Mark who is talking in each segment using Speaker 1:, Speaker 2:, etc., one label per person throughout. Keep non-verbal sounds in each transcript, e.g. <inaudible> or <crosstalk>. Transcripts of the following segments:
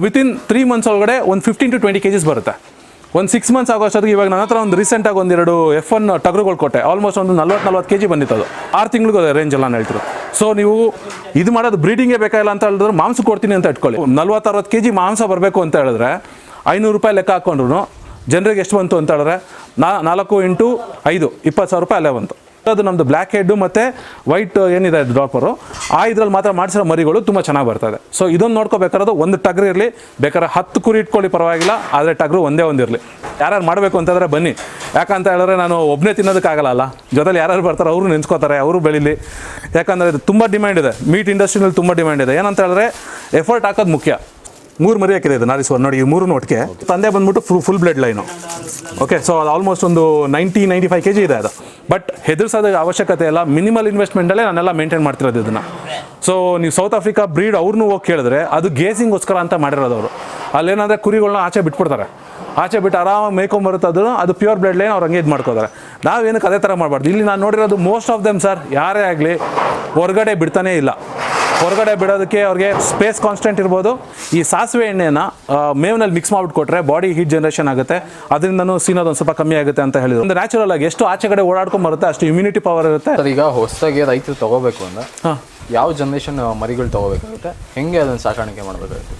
Speaker 1: Within three months ಒಳಗಡೆ ಒಂದು fifteen to twenty kgs ಬರುತ್ತೆ. ಒಂದು ಸಿಕ್ಸ್ ಮಂತ್ಸ್ ಆಗೋ ಅಷ್ಟೊತ್ತಿಗೆ ಇವಾಗ ನನ್ನ ಹತ್ರ ಒಂದು ರೀಸೆಂಟಾಗಿ ಒಂದೆರಡು ಎಫ್ ಒನ್ ಟಗರುಗಳು ಕೊಟ್ಟೆ. ಆಲ್ಮೋಸ್ಟ್ ಒಂದು ನಲ್ವತ್ತು ನಲ್ವತ್ತು ಕೆ ಜಿ ಬಂದಿತ್ತು ಅದು. ಆರು ತಿಂಗಳಿಗೂ ರೇಂಜ್ ಎಲ್ಲ ಹೇಳ್ತಿರು ಸೊ ನೀವು ಇದು ಮಾಡೋದು ಬ್ರೀಡಿಂಗೇ ಬೇಕಾಗಿಲ್ಲ ಅಂತ ಹೇಳಿದ್ರೆ ಮಾಂಸ ಕೊಡ್ತೀನಿ ಅಂತ ಇಟ್ಕೊಳ್ಳಿ. ನಲ್ವತ್ತು ಅರವತ್ತು ಕೆ ಜಿ ಮಾಂಸ ಬರಬೇಕು ಅಂತ ಹೇಳಿದ್ರೆ ಐನೂರು ರೂಪಾಯಿ ಲೆಕ್ಕ ಹಾಕೊಂಡ್ರು ಜನರಿಗೆ ಎಷ್ಟು ಬಂತು ಅಂತ ಹೇಳಿದ್ರೆ ನಾ ನಾಲ್ಕು ಇಂಟು ಐದು, ಇಪ್ಪತ್ತು ಸಾವಿರ ರೂಪಾಯಿ ಅಲ್ಲೇ ಬಂತು. ಅದು ನಮ್ಮದು ಬ್ಲ್ಯಾಕ್ ಹೆಡ್ಡು ಮತ್ತು ವೈಟ್ ಏನಿದೆ ಡ್ರಾಪರು ಆ ಇದ್ರಲ್ಲಿ ಮಾತ್ರ ಮಾಡಿಸಿರೋ ಮರಿಗಳು ತುಂಬ ಚೆನ್ನಾಗಿ ಬರ್ತದೆ. ಸೊ ಇದೊಂದು ನೋಡ್ಕೋಬೇಕಾದ್ರೆ ಒಂದು ಟಗ್ರು ಇರಲಿ, ಬೇಕಾದ್ರೆ ಹತ್ತು ಕುರಿ ಇಟ್ಕೊಳ್ಳಿ ಪರವಾಗಿಲ್ಲ, ಆದರೆ ಟಗ್ರು ಒಂದೇ ಒಂದಿರಲಿ ಯಾರ್ಯಾರು ಮಾಡಬೇಕು ಅಂತಂದರೆ ಬನ್ನಿ. ಯಾಕಂತ ಹೇಳಿದ್ರೆ ನಾನು ಒಬ್ಬನೇ ತಿನ್ನೋದಕ್ಕಾಗಲ್ಲ ಜೊತೆಲಿ ಯಾರು ಬರ್ತಾರೆ ಅವರು ನೆನ್ಸ್ಕೋತಾರೆ, ಅವರು ಬೆಳೀಲಿ. ಯಾಕಂದರೆ ಇದು ತುಂಬ ಡಿಮ್ಯಾಂಡ್ ಇದೆ. ಮೀಟ್ ಇಂಡಸ್ಟ್ರಿನಲ್ಲಿ ತುಂಬ ಡಿಮ್ಯಾಂಡ್ ಇದೆ. ಏನಂತ ಹೇಳಿದ್ರೆ ಎಫರ್ಟ್ ಹಾಕೋದು ಮುಖ್ಯ. ಮೂರು ಮರಿ ಹಾಕಿದೆ ಇದು ನಾರಿಸುವ ನೋಡಿ, ಈ ಮೂರು ಒಟ್ಟಿಗೆ ತಂದೆ ಬಂದ್ಬಿಟ್ಟು full full blood line okay so ಅದು ಆಲ್ಮೋಸ್ಟ್ ಒಂದು ninety ninety five K G ಇದೆ ಅದು. ಬಟ್ ಹೆದರ್ಸೋದ ಅವಶ್ಯಕತೆ ಇಲ್ಲ. ಮಿನಿಮಲ್ ಇನ್ವೆಸ್ಟ್ಮೆಂಟಲ್ಲೇ ನಾನೆಲ್ಲ ಮೇಂಟೈನ್ ಮಾಡ್ತಿರೋದು ಇದನ್ನು. ಸೊ ನೀವು ಸೌತ್ ಆಫ್ರಿಕಾ ಬ್ರೀಡ್ ಅವ್ರನ್ನೂ ಹೋಗಿ ಕೇಳಿದ್ರೆ ಅದು ಗೇಸಿಂಗ್ಗೋಸ್ಕರ ಅಂತ ಮಾಡಿರೋದು ಅವರು. ಅಲ್ಲೇನಾದರೆ ಕುರಿಗಳನ್ನ ಆಚೆ ಬಿಟ್ಬಿಡ್ತಾರೆ. ಆಚೆ ಬಿಟ್ಟು ಆರಾಮಾಗಿ ಮೇಯ್ಕೊಂಬರುತ್ತೆ ಅದು ಅದು ಪ್ಯೂರ್ ಬ್ಲಡ್ ಲೈನ್ ಅವ್ರು ಹಂಗೆ ಇದು ಮಾಡ್ಕೋತಾರೆ. ನಾವೇನಕ್ಕೆ ಅದೇ ಥರ ಮಾಡಬಾರ್ದು. ಇಲ್ಲಿ ನಾನು ನೋಡಿರೋದು ಮೋಸ್ಟ್ ಆಫ್ ದೆಮ್ ಸರ್ ಯಾರೇ ಆಗಲಿ ಹೊರಗಡೆ ಬಿಡ್ತಾನೇ ಇಲ್ಲ. ಹೊರಗಡೆ ಬಿಡೋದಕ್ಕೆ ಅವ್ರಿಗೆ ಸ್ಪೇಸ್ ಕಾನ್ಸ್ಟೆಂಟ್ ಇರ್ಬೋದು. ಈ ಸಾಸಿವೆ ಎಣ್ಣೆನ ಮೇವ್ನಲ್ಲಿ ಮಿಕ್ಸ್ ಮಾಡಿಬಿಟ್ಟು ಕೊಟ್ರೆ ಬಾಡಿ ಹೀಟ್ ಜನರೇಷನ್ ಆಗುತ್ತೆ. ಅದರಿಂದನೂ ಸೀನೋದು ಒಂದು ಸ್ವಲ್ಪ ಕಮ್ಮಿ ಆಗುತ್ತೆ ಅಂತ ಹೇಳಿದ್ರು. ಒಂದು ನ್ಯಾಚುರಲ್ ಆಗಿ ಎಷ್ಟು ಆಚೆ ಕಡೆ ಓಡಾಡ್ಕೊಂಡು ಬರುತ್ತೆ ಅಷ್ಟು ಇಮ್ಯುನಿಟಿ ಪವರ್ ಇರುತ್ತೆ.
Speaker 2: ಈಗ ಹೊಸದಾಗಿ ರೈತರು ತಗೋಬೇಕು ಅಂದ್ರೆ ಯಾವ ಜನ್ರೇಷನ್ ಮರಿಗಳು ತಗೋಬೇಕಾಗುತ್ತೆ? ಹೆಂಗೆ ಅದನ್ನು ಸಾಕಾಣಿಕೆ ಮಾಡಬೇಕಾಗುತ್ತೆ?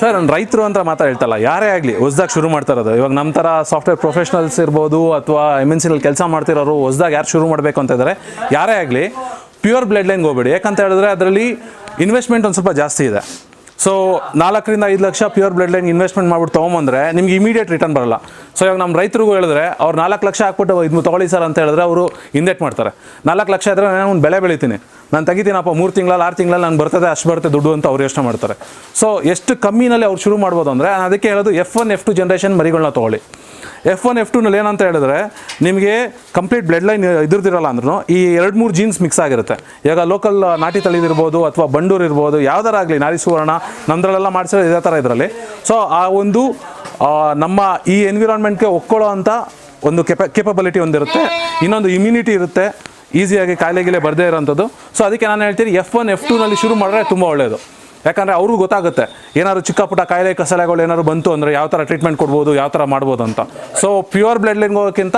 Speaker 1: ಸರ್ ನಾನು ರೈತರು ಅಂತ ಮಾತ್ರ ಹೇಳ್ತಲ್ಲ ಯಾರೇ ಆಗಲಿ ಹೊಸ್ದಾಗಿ ಶುರು ಮಾಡ್ತಾ ಇರೋದು ಇವಾಗ ನಮ್ಮ ಥರ ಸಾಫ್ಟ್ವೇರ್ ಪ್ರೊಫೆಷನಲ್ಸ್ ಇರ್ಬೋದು ಅಥವಾ ಎಂ ಎನ್ ಸಿನಲ್ಲಿ ಕೆಲಸ ಮಾಡ್ತಿರೋರು ಹೊಸ್ದಾಗಿ ಯಾರು ಶುರು ಮಾಡಬೇಕು ಅಂತ ಇದ್ದಾರೆ ಯಾರೇ ಆಗಲಿ ಪ್ಯೂರ್ ಬ್ಲಡ್ ಲೈನ್ಗೆ ಹೋಗ್ಬೇಡಿ. ಯಾಕಂತ ಹೇಳಿದ್ರೆ ಅದರಲ್ಲಿ ಇನ್ವೆಸ್ಟ್ಮೆಂಟ್ ಒಂದು ಸ್ವಲ್ಪ ಜಾಸ್ತಿ ಇದೆ. ಸೊ ನಾಲ್ಕರಿಂದ ಐದು lakh pure blood line investment ಮಾಡ್ಬಿಟ್ಟು ತೊಗೊಂಬಂದ್ರೆ ನಿಮ್ಗೆ ಇಮಿಡಿಯೇಟ್ ರಿಟರ್ನ್ ಬರಲ್ಲ. ಸೊ ಇವಾಗ ನಮ್ಮ ರೈತರಿಗೂ ಹೇಳಿದ್ರೆ ಅವ್ರು ನಾಲ್ಕು ಲಕ್ಷ ಹಾಕ್ಬಿಟ್ಟು ಇದು ತೊಗೊಳ್ಳಿ ಸರ್ ಅಂತ ಹೇಳಿದ್ರೆ ಅವರು ಇನ್ವೆಟ್ ಮಾಡ್ತಾರೆ. ನಾಲ್ಕು ಲಕ್ಷ ಇದ್ರೆ ನಾನು ಒಂದು ಬೆಳೆ ಬೆಳಿತೀನಿ. ನಾನು ತೆಗಿತೀನಪ್ಪ, ಮೂರು ತಿಂಗಳಲ್ಲಿ, ಆರು ತಿಂಗಳಲ್ಲಿ ನಾನು ಬರ್ತದೆ, ಅಷ್ಟು ಬರುತ್ತೆ ದುಡ್ಡು ಅಂತ ಅವ್ರು ಯೋಚನೆ ಮಾಡ್ತಾರೆ. ಸೊ ಎಷ್ಟು ಕಮ್ಮಿನಲ್ಲಿ ಅವ್ರು ಶುರು ಮಾಡ್ಬೋದು ಅಂದರೆ ಅದಕ್ಕೆ ಹೇಳೋದು F one F two generation ಮರಿಗಳನ್ನ ತೊಗೊಳ್ಳಿ. ಎಫ್ ಒನ್ ಎಫ್ ಟೂನಲ್ಲಿ ಏನಂತ ಹೇಳಿದ್ರೆ ನಿಮಗೆ ಕಂಪ್ಲೀಟ್ ಬ್ಲಡ್ ಲೈನ್ ಇದ್ರದಿರಲ್ಲ ಅಂದ್ರೂ ಈ ಎರಡು ಮೂರು ಜೀನ್ಸ್ ಮಿಕ್ಸ್ ಆಗಿರುತ್ತೆ. ಈಗ ಲೋಕಲ್ ನಾಟಿ ತಳಿದಿರ್ಬೋದು ಅಥವಾ ಬಂಡೂರು ಇರ್ಬೋದು ಯಾವ್ದಾರ ಆಗಲಿ, ನಾರಿ ಸುವರ್ಣ ನಮ್ದ್ರಲ್ಲೆಲ್ಲ ಮಾಡಿಸಿರೋ ಇದೇ ಥರ ಇದರಲ್ಲಿ. ಸೊ ಆ ಒಂದು ನಮ್ಮ ಈ ಎನ್ವಿರಾನ್ಮೆಂಟ್ಗೆ ಒಕ್ಕೊಳ್ಳೋ ಅಂಥ ಒಂದು ಕೆಪ ಕೇಪಬಿಲಿಟಿ ಒಂದಿರುತ್ತೆ. ಇನ್ನೊಂದು ಇಮ್ಯುನಿಟಿ ಇರುತ್ತೆ. ಈಸಿಯಾಗಿ ಕಾಯಿಲೆಗಿಲೆ ಬರದೇ ಇರೋಂಥದ್ದು. ಸೊ ಅದಕ್ಕೆ ನಾನು ಹೇಳ್ತೀನಿ ಎಫ್ ಒನ್ ಎಫ್ ಟೂನಲ್ಲಿ ಶುರು ಮಾಡಿದ್ರೆ ತುಂಬ ಒಳ್ಳೆಯದು ಯಾಕಂದರೆ ಅವ್ರಿಗೂ ಗೊತ್ತಾಗುತ್ತೆ, ಏನಾದ್ರು ಚಿಕ್ಕ ಪುಟ್ಟ ಕಾಯಿಲೆ ಕಸಲೆಗಳು ಏನಾದ್ರು ಬಂತು ಅಂದರೆ ಯಾವ ಥರ ಟ್ರೀಟ್ಮೆಂಟ್ ಕೊಡ್ಬೋದು, ಯಾವ ಥರ ಮಾಡ್ಬೋದು ಅಂತ. ಸೊ ಪ್ಯೂರ್ ಬ್ಲಡ್ ಹೋಗೋಕ್ಕಿಂತ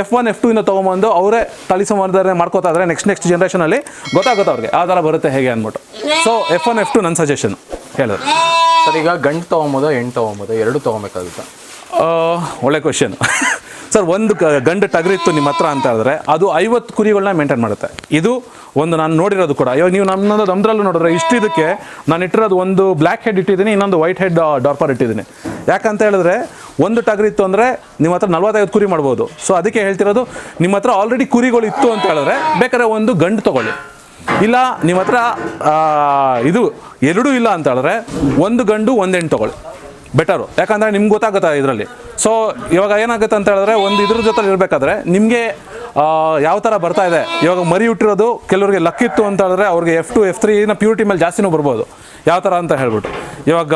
Speaker 1: ಎಫ್ ಒನ್ ಎಫ್ ಟು ಇಂದ ತೊಗೊಂಬಂದು ಅವರೇ ತಳಿ ಸಂವರ್ಧನೆ ಮಾಡ್ಕೋತಾ ಇದ್ರೆ ನೆಕ್ಸ್ಟ್ ನೆಕ್ಸ್ಟ್ ಜನ್ರೇಷನಲ್ಲಿ ಗೊತ್ತಾಗುತ್ತೆ ಅವ್ರಿಗೆ, ಆ ಥರ ಬರುತ್ತೆ ಹೇಗೆ ಅಂದ್ಬಿಟ್ಟು. So F one F two ನನ್ನ ಸಜೆಷನ್ ಹೇಳೋದು.
Speaker 2: ಸರ್, ಈಗ ಗಂಟು ತೊಗೊಂಬೋದು, ಎಂಟು ತೊಗೊಂಬೋದು, ಎರಡು ತೊಗೊಬೇಕಾಗುತ್ತೆ.
Speaker 1: ಒಳ್ಳೆ ಕ್ವಶನ್ <laughs> ಸರ್, ಒಂದು ಕ- ಗಂಡು ಟಗರಿತ್ತು ನಿಮ್ಮ ಹತ್ರ ಅಂತ ಹೇಳಿದ್ರೆ ಅದು ಐವತ್ತು ಕುರಿಗಳನ್ನ ಮೇಂಟೈನ್ ಮಾಡುತ್ತೆ. ಇದು ಒಂದು ನಾನು ನೋಡಿರೋದು ಕೂಡ. ಇವಾಗ ನೀವು ನಮ್ಮದು ನಮ್ದ್ರಲ್ಲೂ ನೋಡಿದ್ರೆ ಇಷ್ಟು ಇದಕ್ಕೆ ನಾನು ಇಟ್ಟಿರೋದು ಒಂದು ಬ್ಲ್ಯಾಕ್ ಹೆಡ್ ಇಟ್ಟಿದ್ದೀನಿ, ಇನ್ನೊಂದು ವೈಟ್ ಹೆಡ್ ಡಾರ್ಪರ್ ಇಟ್ಟಿದ್ದೀನಿ. ಯಾಕಂತ ಹೇಳಿದ್ರೆ ಒಂದು ಟಗರಿತ್ತು ಅಂದರೆ ನಿಮ್ಮ ಹತ್ರ ನಲ್ವತ್ತೈದು ಕುರಿ ಮಾಡ್ಬೋದು. ಸೊ ಅದಕ್ಕೆ ಹೇಳ್ತಿರೋದು ನಿಮ್ಮ ಹತ್ರ ಆಲ್ರೆಡಿ ಕುರಿಗಳು ಇತ್ತು ಅಂತ ಹೇಳಿದ್ರೆ ಬೇಕಾದ್ರೆ ಒಂದು ಗಂಡು ತೊಗೊಳ್ಳಿ. ಇಲ್ಲ, ನಿಮ್ಮ ಹತ್ರ ಇದು ಎರಡೂ ಇಲ್ಲ ಅಂತ ಹೇಳಿದ್ರೆ ಒಂದು ಗಂಡು, ಒಂದೆಂಟು ತೊಗೊಳ್ಳಿ. ಬೆಟರು. ಯಾಕಂದರೆ ನಿಮ್ಗೆ ಗೊತ್ತಾಗುತ್ತೆ ಇದರಲ್ಲಿ? ಸೊ ಇವಾಗ ಏನಾಗುತ್ತೆ ಅಂತ ಹೇಳಿದ್ರೆ, ಒಂದು ಇದ್ರ ಜೊತೆ ಇರಬೇಕಾದ್ರೆ, ನಿಮಗೆ ಯಾವ ಥರ ಬರ್ತಾ ಇದೆ? ಇವಾಗ ಮರಿ ಹುಟ್ಟಿರೋದು ಕೆಲವರಿಗೆ ಲಕ್ ಇತ್ತು ಅಂತ ಹೇಳಿದ್ರೆ, ಅವ್ರಿಗೆ ಎಫ್ ಟು ಎಫ್ ತ್ರೀನ ಪ್ಯೂರಿಟಿ ಮೇಲೆ ಜಾಸ್ತಿನೂ ಬರ್ಬೋದು. ಯಾವ ಥರ ಅಂತ ಹೇಳ್ಬಿಟ್ಟು. ಇವಾಗ,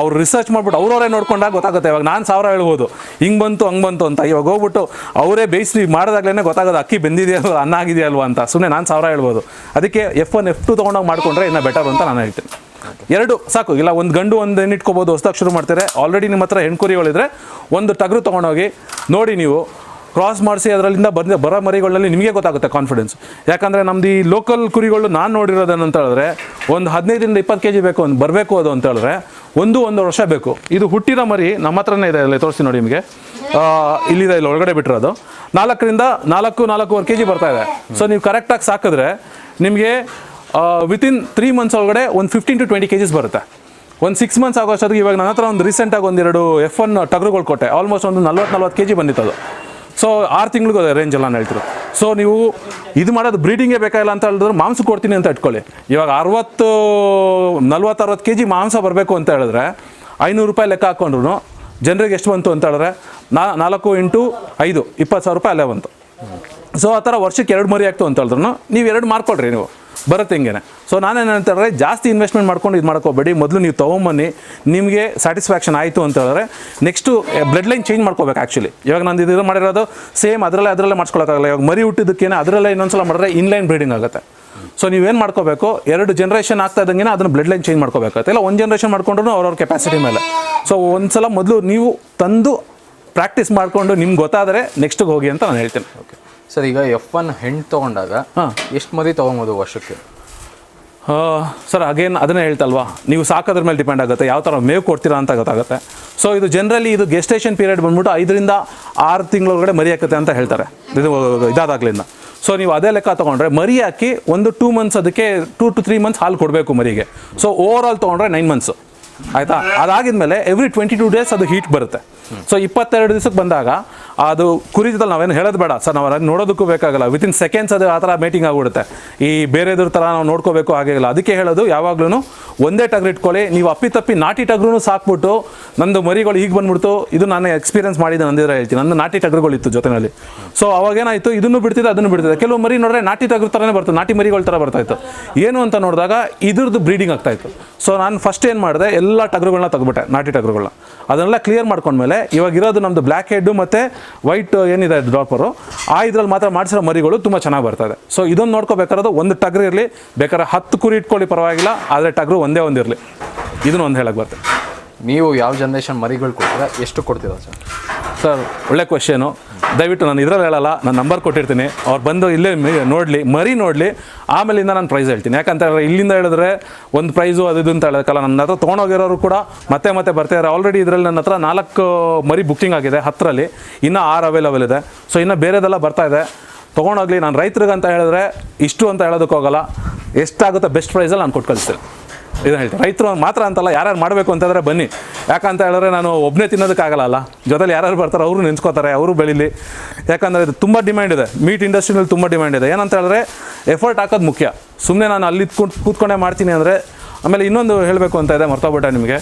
Speaker 1: ಅವ್ರು ರಿಸರ್ಚ್ ಮಾಡ್ಬಿಟ್ಟು, ಅವ್ರವರೇ ನೋಡ್ಕೊಂಡಾಗ ಗೊತ್ತಾಗುತ್ತೆ. ಇವಾಗ ನಾನು ಸಾವಿರ ಹೇಳ್ಬೋದು. ಹಿಂಗೆ ಬಂತು, ಹಂಗೆ ಬಂತು ಅಂತ. ಇವಾಗ ಹೋಗ್ಬಿಟ್ಟು, ಅವರೇ ಬೇಯಿಸಿ ಮಾಡಿದಾಗಲೇ ಗೊತ್ತಾಗೋದು, ಅಕ್ಕಿ ಬೆಂದಿದೆಯಲ್ವ ಅನ್ನ ಆಗಿದೆಯಲ್ವ ಅಂತ. ಸುಮ್ಮನೆ ನಾನು ಸಾವಿರ ಹೇಳ್ಬೋದು. ಅದಕ್ಕೆ ಎಫ್ ಒನ್ ಎಫ್ ಟು ತೊಗೊಂಡೋಗಿ ಮಾಡ್ಕೊಂಡ್ರೆ ಇನ್ನೂ ಬೆಟರ್ ಅಂತ ನಾನು ಹೇಳ್ತೀನಿ. ಎರಡು, ಸಾಕು, ಇಲ್ಲ, ಒಂದು ಗಂಡು, ಒಂದು ಹೆಣ್ಣಿಟ್ಕೋಬೋದು ಹೊಸ್ದಾಗಿ ಶುರು ಮಾಡ್ತಾರೆ. ಆಲ್ರೆಡಿ ನಿಮ್ಮ ಹತ್ರ ಹೆಣ್ಣು ಕುರಿಗಳಿದ್ರೆ ಒಂದು ಟಗರು ತೊಗೊಂಡೋಗಿ ನೋಡಿ ನೀವು ಕ್ರಾಸ್ ಮಾಡಿಸಿ ಅದರಲ್ಲಿಂದ ಬಂದ, ಬರೋ ಮರಿಗಳಲ್ಲಿ ನಿಮಗೆ ಗೊತ್ತಾಗುತ್ತೆ ಕಾನ್ಫಿಡೆನ್ಸ್ ಯಾಕಂದರೆ ನಮ್ಮದು ಈ ಲೋಕಲ್ ಕುರಿಗಳು ನಾನು ನೋಡಿರೋದೇನಂತ ಹೇಳಿದ್ರೆ, ಒಂದು ಹದಿನೈದರಿಂದ ಇಪ್ಪತ್ತು ಕೆ ಜಿ ಬೇಕು, ಒಂದು ಬರಬೇಕು ಅದು ಅಂತ ಹೇಳಿದ್ರೆ, ಒಂದು ಒಂದು ವರ್ಷ ಬೇಕು. ಇದು ಹುಟ್ಟಿದ ಮರಿ ನಮ್ಮ ಹತ್ರನೇ ಇದೆ, ಅಲ್ಲಿ ತೋರಿಸಿ ನೋಡಿ ನಿಮಗೆ. ಇಲ್ಲಿದೆ, ಇಲ್ಲಿ ಒಳಗಡೆ ಬಿಟ್ಟಿರೋದು. ನಾಲ್ಕರಿಂದ ನಾಲ್ಕು, ನಾಲ್ಕೂವರೆ ಕೆ ಜಿ ಬರ್ತಾ ಇದೆ. ಸೊ ನೀವು ಕರೆಕ್ಟಾಗಿ ಸಾಕಿದ್ರೆ ನಿಮಗೆ ವಿತಿನ್ ತ್ರೀ ಮಂತ್ಸ್ ಒಳಗಡೆ ಒಂದು ಫಿಫ್ಟೀನ್ ಟು ಟ್ವೆಂಟಿ ಕೆಜಿಸ್ ಬರುತ್ತೆ. ಒಂದು ಸಿಕ್ಸ್ ಮಂತ್ಸ್ ಆಗೋ ಅಷ್ಟೊತ್ತಿಗೆ ಇವಾಗ ನನ್ನ ಹತ್ರ ಒಂದು ರೀಸೆಂಟಾಗಿ ಒಂದೆರಡು ಎಫ್ ಒನ್ ಟಗರುಗಳು ಕೊಟ್ಟೆ. ಆಲ್ಮೋಸ್ಟ್ ಒಂದು ನಲ್ವತ್ತು ನಲ್ವತ್ತು ಕೆ ಜಿ ಬಂದಿತ್ತು ಅದು. ಸೊ ಆರು ತಿಂಗಳಿಗೂ ರೇಂಜ್ ಎಲ್ಲ ಹೇಳ್ತಿರು ಸೊ ನೀವು ಇದು ಮಾಡೋದು ಬ್ರೀಡಿಂಗೇ ಬೇಕಾಗಿಲ್ಲ ಅಂತ ಹೇಳಿದ್ರೆ ಮಾಂಸ ಕೊಡ್ತೀನಿ ಅಂತ ಇಟ್ಕೊಳ್ಳಿ. ಇವಾಗ ಅರವತ್ತು, ನಲ್ವತ್ತು, ಅರವತ್ತು ಕೆ ಜಿ ಮಾಂಸ ಬರಬೇಕು ಅಂತ ಹೇಳಿದ್ರೆ ಐನೂರು ರೂಪಾಯಿ ಲೆಕ್ಕ ಹಾಕ್ಕೊಂಡ್ರು ಜನರಿಗೆ ಎಷ್ಟು ಬಂತು ಅಂತ ಹೇಳಿದ್ರೆ ನಾಲ್ಕು ಇಂಟು ಐದು, ಇಪ್ಪತ್ತು ಸಾವಿರ ರೂಪಾಯಿ ಅಲ್ಲೇ ಬಂತು. ಸೊ ಆ ಥರ ವರ್ಷಕ್ಕೆ ಎರಡು ಮರಿ ಆಗ್ತು ಅಂತ ಹೇಳಿದ್ರು ನೀವು ಎರಡು ಮಾರ್ಕೊಳ್ರಿ ನೀವು. ಬರುತ್ತೆ ಹಿಂಗೇನೆ. ಸೊ ನಾನೇನು ಹೇಳ್ತಾರೆ ಜಾಸ್ತಿ ಇನ್ವೆಸ್ಟ್ಮೆಂಟ್ ಮಾಡ್ಕೊಂಡು ಇದು ಮಾಡ್ಕೋಬೇಡಿ ಮೊದಲು ನೀವು ತೊಗೊಂಬನ್ನಿ, ನಿಮಗೆ ಸ್ಯಾಟಿಸ್ಫ್ಯಾಕ್ಷನ್ ಆಯಿತು ಅಂತ ಹೇಳಿದ್ರೆ ನೆಕ್ಸ್ಟು ಬ್ಲಡ್ ಲೈನ್ ಚೇಂಜ್ ಮಾಡ್ಕೋಬೇಕು ಆ್ಯಕ್ಚುಲಿ ಇವಾಗ ನಂದು ಇದು ಮಾಡಿರೋದು ಸೇಮ್ ಅದರಲ್ಲೇ ಅದರಲ್ಲೇ ಮಾಡ್ಸ್ಕೊಳಕ್ಕಾಗಲ್ಲ. ಇವಾಗ ಮರಿ ಹುಟ್ಟಿದ್ದಕ್ಕೇನೆ ಅದರಲ್ಲೇ ಇನ್ನೊಂದ್ಸಲ ಮಾಡಿದ್ರೆ ಇನ್ಲೈನ್ ಬ್ರೀಡಿಂಗ್ ಆಗುತ್ತೆ. ಸೊ ನೀವೇನು ಮಾಡ್ಕೋಬೇಕು, ಎರಡು ಜನ್ರೇಷನ್ ಆಗ್ತಾ ಇದ್ದಂಗೆ ಅದನ್ನ ಬ್ಲಡ್ ಲೈನ್ ಚೇಂಜ್ ಮಾಡ್ಕೋಬೇಕಾಗುತ್ತೆ. ಇಲ್ಲ, ಒಂದು ಜನ್ರೇಷನ್ ಮಾಡ್ಕೊಂಡ್ರು ಅವ್ರವ್ರ ಕೆಪಾಸಿಟಿ ಮೇಲೆ. ಸೊ ಒಂದ್ಸಲ ಮೊದಲು ನೀವು ತಂದು ಪ್ರಾಕ್ಟೀಸ್ ಮಾಡಿಕೊಂಡು ನಿಮ್ಗೆ ಗೊತ್ತಾದರೆ ನೆಕ್ಸ್ಟಿಗೆ ಹೋಗಿ ಅಂತ ನಾನು ಹೇಳ್ತೇನೆ.
Speaker 2: ಓಕೆ ಸರ್ ಈಗ ಎಫ್ ಒನ್ ಹೆಣ್ಣು ತೊಗೊಂಡಾಗ
Speaker 1: ಹಾಂ.
Speaker 2: ಎಷ್ಟು ಮರಿ ತೊಗೊಬೋದು ವರ್ಷಕ್ಕೆ?
Speaker 1: ಸರ್ ಅಗೇನ್ ಅದನ್ನೇ ಹೇಳ್ತಲ್ವಾ? ನೀವು ಸಾಕೋದ್ರ ಮೇಲೆ ಡಿಪೆಂಡ್ ಆಗುತ್ತೆ ಯಾವ ಥರ ಮೇವು ಕೊಡ್ತೀರಾ ಅಂತ ಗೊತ್ತಾಗುತ್ತೆ. ಸೊ ಇದು ಜನರಲಿ ಇದು ಗೆಸ್ಟೇಷನ್ ಪೀರಿಯಡ್ ಬಂದ್ಬಿಟ್ಟು ಐದರಿಂದ ಆರು ತಿಂಗಳೊಳಗಡೆ ಮರಿ ಹಾಕುತ್ತೆ ಅಂತ ಹೇಳ್ತಾರೆ. ಇದು ಇದಾದಾಗ್ಲಿಂದ. ಸೊ ನೀವು ಅದೇ ಲೆಕ್ಕ ತೊಗೊಂಡ್ರೆ ಮರಿ ಹಾಕಿ ಒಂದು ಟೂ ಮಂತ್ಸ್ ಅದಕ್ಕೆ ಟೂ ಟು ತ್ರೀ ಮಂತ್ಸ್ ಹಾಲು ಕೊಡಬೇಕು ಮರಿಗೆ. ಸೊ ಓವರ್ ಆಲ್ ತೊಗೊಂಡ್ರೆ ನೈನ್ ಮಂತ್ಸು ಆಯಿತಾ? ಅದಾಗಿದ್ಮೇಲೆ ಎವ್ರಿ ಟ್ವೆಂಟಿ ಟೂ ಡೇಸ್ ಅದು ಹೀಟ್ ಬರುತ್ತೆ. ಸೊ ಇಪ್ಪತ್ತೆರಡು ದಿವಸಕ್ಕೆ ಬಂದಾಗ ಅದು ಕುರಿತದಲ್ಲಿ ನಾವೇನು ಹೇಳೋದು ಬೇಡ. ಸರ್, ನಾವು ಅದನ್ನು ನೋಡೋದಕ್ಕೂ ಬೇಕಾಗಲ್ಲ. ವಿತಿನ್ ಸೆಕೆಂಡ್ಸ್ ಅದು ಆ ಥರ ಮೀಟಿಂಗ್ ಆಗಿಬಿಡುತ್ತೆ. ಈ ಬೇರೆದ್ರ ಥರ ನಾವು ನೋಡ್ಕೋಬೇಕು ಹಾಗೇಗಿಲ್ಲ ಅದಕ್ಕೆ ಹೇಳೋದು ಯಾವಾಗ್ಲೂ ಒಂದೇ ಟಗ್ರು ಇಟ್ಕೊಳ್ಳಿ. ನೀವು ಅಪ್ಪಿತಪ್ಪಿ ನಾಟಿ ಟಗ್ರೂ ಸಾಕ್ಬಿಟ್ಟು ನಂದು ಮರಿಗಳು ಈಗ ಬಂದ್ಬಿಡ್ತು. ಇದು ನಾನು ಎಕ್ಸ್ಪೀರಿಯನ್ಸ್ ಮಾಡಿದ್ದೆ ನಂದಿದ್ರೆ ಹೇಳ್ತೀನಿ. ನನ್ನ ನಾಟಿ ಟಗ್ರುಗಳಿತ್ತು ಜೊತೆನಲ್ಲಿ. ಸೊ ಅವಾಗೇನಾಯಿತು? ಇದನ್ನು ಬಿಡ್ತಿದ್ದೆ ಅದನ್ನು ಬಿಡ್ತಿದ್ದೆ ಕೆಲವು ಮರಿ ನೋಡಿದ್ರೆ ನಾಟಿ ಟಗ್ರು ಥರನೇ ಬರ್ತದೆ. ನಾಟಿ ಮರಿಗಳ ಥರ ಬರ್ತಾ ಇತ್ತು. ಏನು ಅಂತ ನೋಡಿದಾಗ ಇದ್ರದ್ದು ಬ್ರೀಡಿಂಗ್ ಆಗ್ತಾ ಇತ್ತು. ಸೊ ನಾನು ಫಸ್ಟ್ ಏನು ಮಾಡಿದೆ? ಎಲ್ಲ ಟಗರುಗಳನ್ನ ತೆಗೆದ್ಬಿಟ್ಟೆ, ನಾಟಿ ಟಗರುಗಳನ್ನ ಅದನ್ನೆಲ್ಲ ಕ್ಲಿಯರ್ ಮಾಡ್ಕೊಂಡ್ಮೇಲೆ ಇವಾಗ ಇರೋದು ನಮ್ಮದು ಬ್ಲ್ಯಾಕ್ ಹೆಡ್ಡು ಮತ್ತು ವೈಟ್ ಏನಿದೆ ಡ್ರಾಪರು ಆ ಇದ್ರಲ್ಲಿ ಮಾತ್ರ ಮಾಡಿಸಿರೋ ಮರಿಗಳು ತುಂಬ ಚೆನ್ನಾಗಿ ಬರ್ತದೆ ಸೊ ಇದೊಂದು ನೋಡ್ಕೋಬೇಕಾದ್ರೆ ಒಂದು ಟಗ್ರು ಇರಲಿ, ಬೇಕಾದ್ರೆ ಹತ್ತು ಕುರಿ ಇಟ್ಕೊಳ್ಳಿ ಪರವಾಗಿಲ್ಲ, ಆದರೆ ಟಗ್ರು ಒಂದೇ ಒಂದು ಇರಲಿ ಇದನ್ನು ಒಂದು ಹೇಳಕ್ಕೆ ಬರ್ತದೆ
Speaker 2: ನೀವು ಯಾವ ಜನ್ರೇಷನ್ ಮರಿಗಳು ಕೊಟ್ಟರೆ ಎಷ್ಟು ಕೊಡ್ತೀರಾ ಸರ್?
Speaker 1: ಸರ್, ಒಳ್ಳೆ ಕ್ವಶನು ದಯವಿಟ್ಟು ನಾನು ಇದರಲ್ಲಿ ಹೇಳಲ್ಲ, ನಾನು ನಂಬರ್ ಕೊಟ್ಟಿರ್ತೀನಿ. ಅವ್ರು ಬಂದು ಇಲ್ಲೇ ನೋಡಲಿ, ಮರಿ ನೋಡಲಿ, ಆಮೇಲಿಂದ ನಾನು ಪ್ರೈಸ್ ಹೇಳ್ತೀನಿ. ಯಾಕಂತ ಹೇಳಿದ್ರೆ, ಇಲ್ಲಿಂದ ಹೇಳಿದ್ರೆ ಒಂದು ಪ್ರೈಸು ಅದು ಇದು ಅಂತ ಹೇಳೋಕ್ಕಲ್ಲ ನನ್ನ ಹತ್ರ ತೊಗೊಂಡೋಗಿರೋರು ಕೂಡ ಮತ್ತೆ ಮತ್ತೆ ಬರ್ತಾಯಿದ್ದಾರೆ ಆಲ್ರೆಡಿ ಇದರಲ್ಲಿ ನನ್ನ ಹತ್ರ ನಾಲ್ಕು ಮರಿ ಬುಕ್ಕಿಂಗ್ ಆಗಿದೆ ಹತ್ತರಲ್ಲಿ ಇನ್ನೂ ಆರು ಅವೈಲಬಲ್ ಇದೆ. ಸೊ ಇನ್ನೂ ಬೇರೆದೆಲ್ಲ ಬರ್ತಾ ಇದೆ. ತೊಗೊಂಡೋಗ್ಲಿ, ನಾನು ರೈತರಿಗೆ ಅಂತ ಹೇಳಿದ್ರೆ ಇಷ್ಟು ಅಂತ ಹೇಳೋದಕ್ಕೆ ಹೋಗಲ್ಲ ಎಷ್ಟಾಗುತ್ತೋ ಬೆಸ್ಟ್ ಪ್ರೈಸಲ್ಲಿ ನಾನು ಕೊಟ್ಟು ಕಳಿಸ್ತೀನಿ ಇದನ್ನ ಹೇಳ್ತೀನಿ. ರೈತರು ಮಾತ್ರ ಅಂತಲ್ಲ, ಯಾರ್ಯಾರು ಮಾಡಬೇಕು ಅಂತಂದರೆ ಬನ್ನಿ. ಯಾಕಂತ ಹೇಳಿದ್ರೆ ನಾನು ಒಬ್ಬನೇ ತಿನ್ನೋದಕ್ಕಾಗಲ್ಲ ಜೊತೆಲಿ ಯಾರ್ಯಾರು ಬರ್ತಾರೆ ಅವರು ನೆನ್ಸ್ಕೋತಾರೆ ಅವರು ಬೆಳೀಲಿ. ಯಾಕಂದರೆ ಇದು ತುಂಬ ಡಿಮ್ಯಾಂಡ್ ಇದೆ. ಮೀಟ್ ಇಂಡಸ್ಟ್ರಿನಲ್ಲಿ ತುಂಬ ಡಿಮ್ಯಾಂಡ್ ಇದೆ. ಏನಂತ ಹೇಳಿದ್ರೆ ಎಫರ್ಟ್ ಹಾಕೋದು ಮುಖ್ಯ. ಸುಮ್ಮನೆ ನಾನು ಅಲ್ಲಿ ಇದ್ಕೊಂಡು ಕೂತ್ಕೊಂಡೇ ಮಾಡ್ತೀನಿ ಅಂದರೆ, ಆಮೇಲೆ ಇನ್ನೊಂದು ಹೇಳಬೇಕು ಅಂತ ಇದೆ ಮರ್ತೋಗ್ಬಿಟ್ಟೆ ನಿಮಗೆ.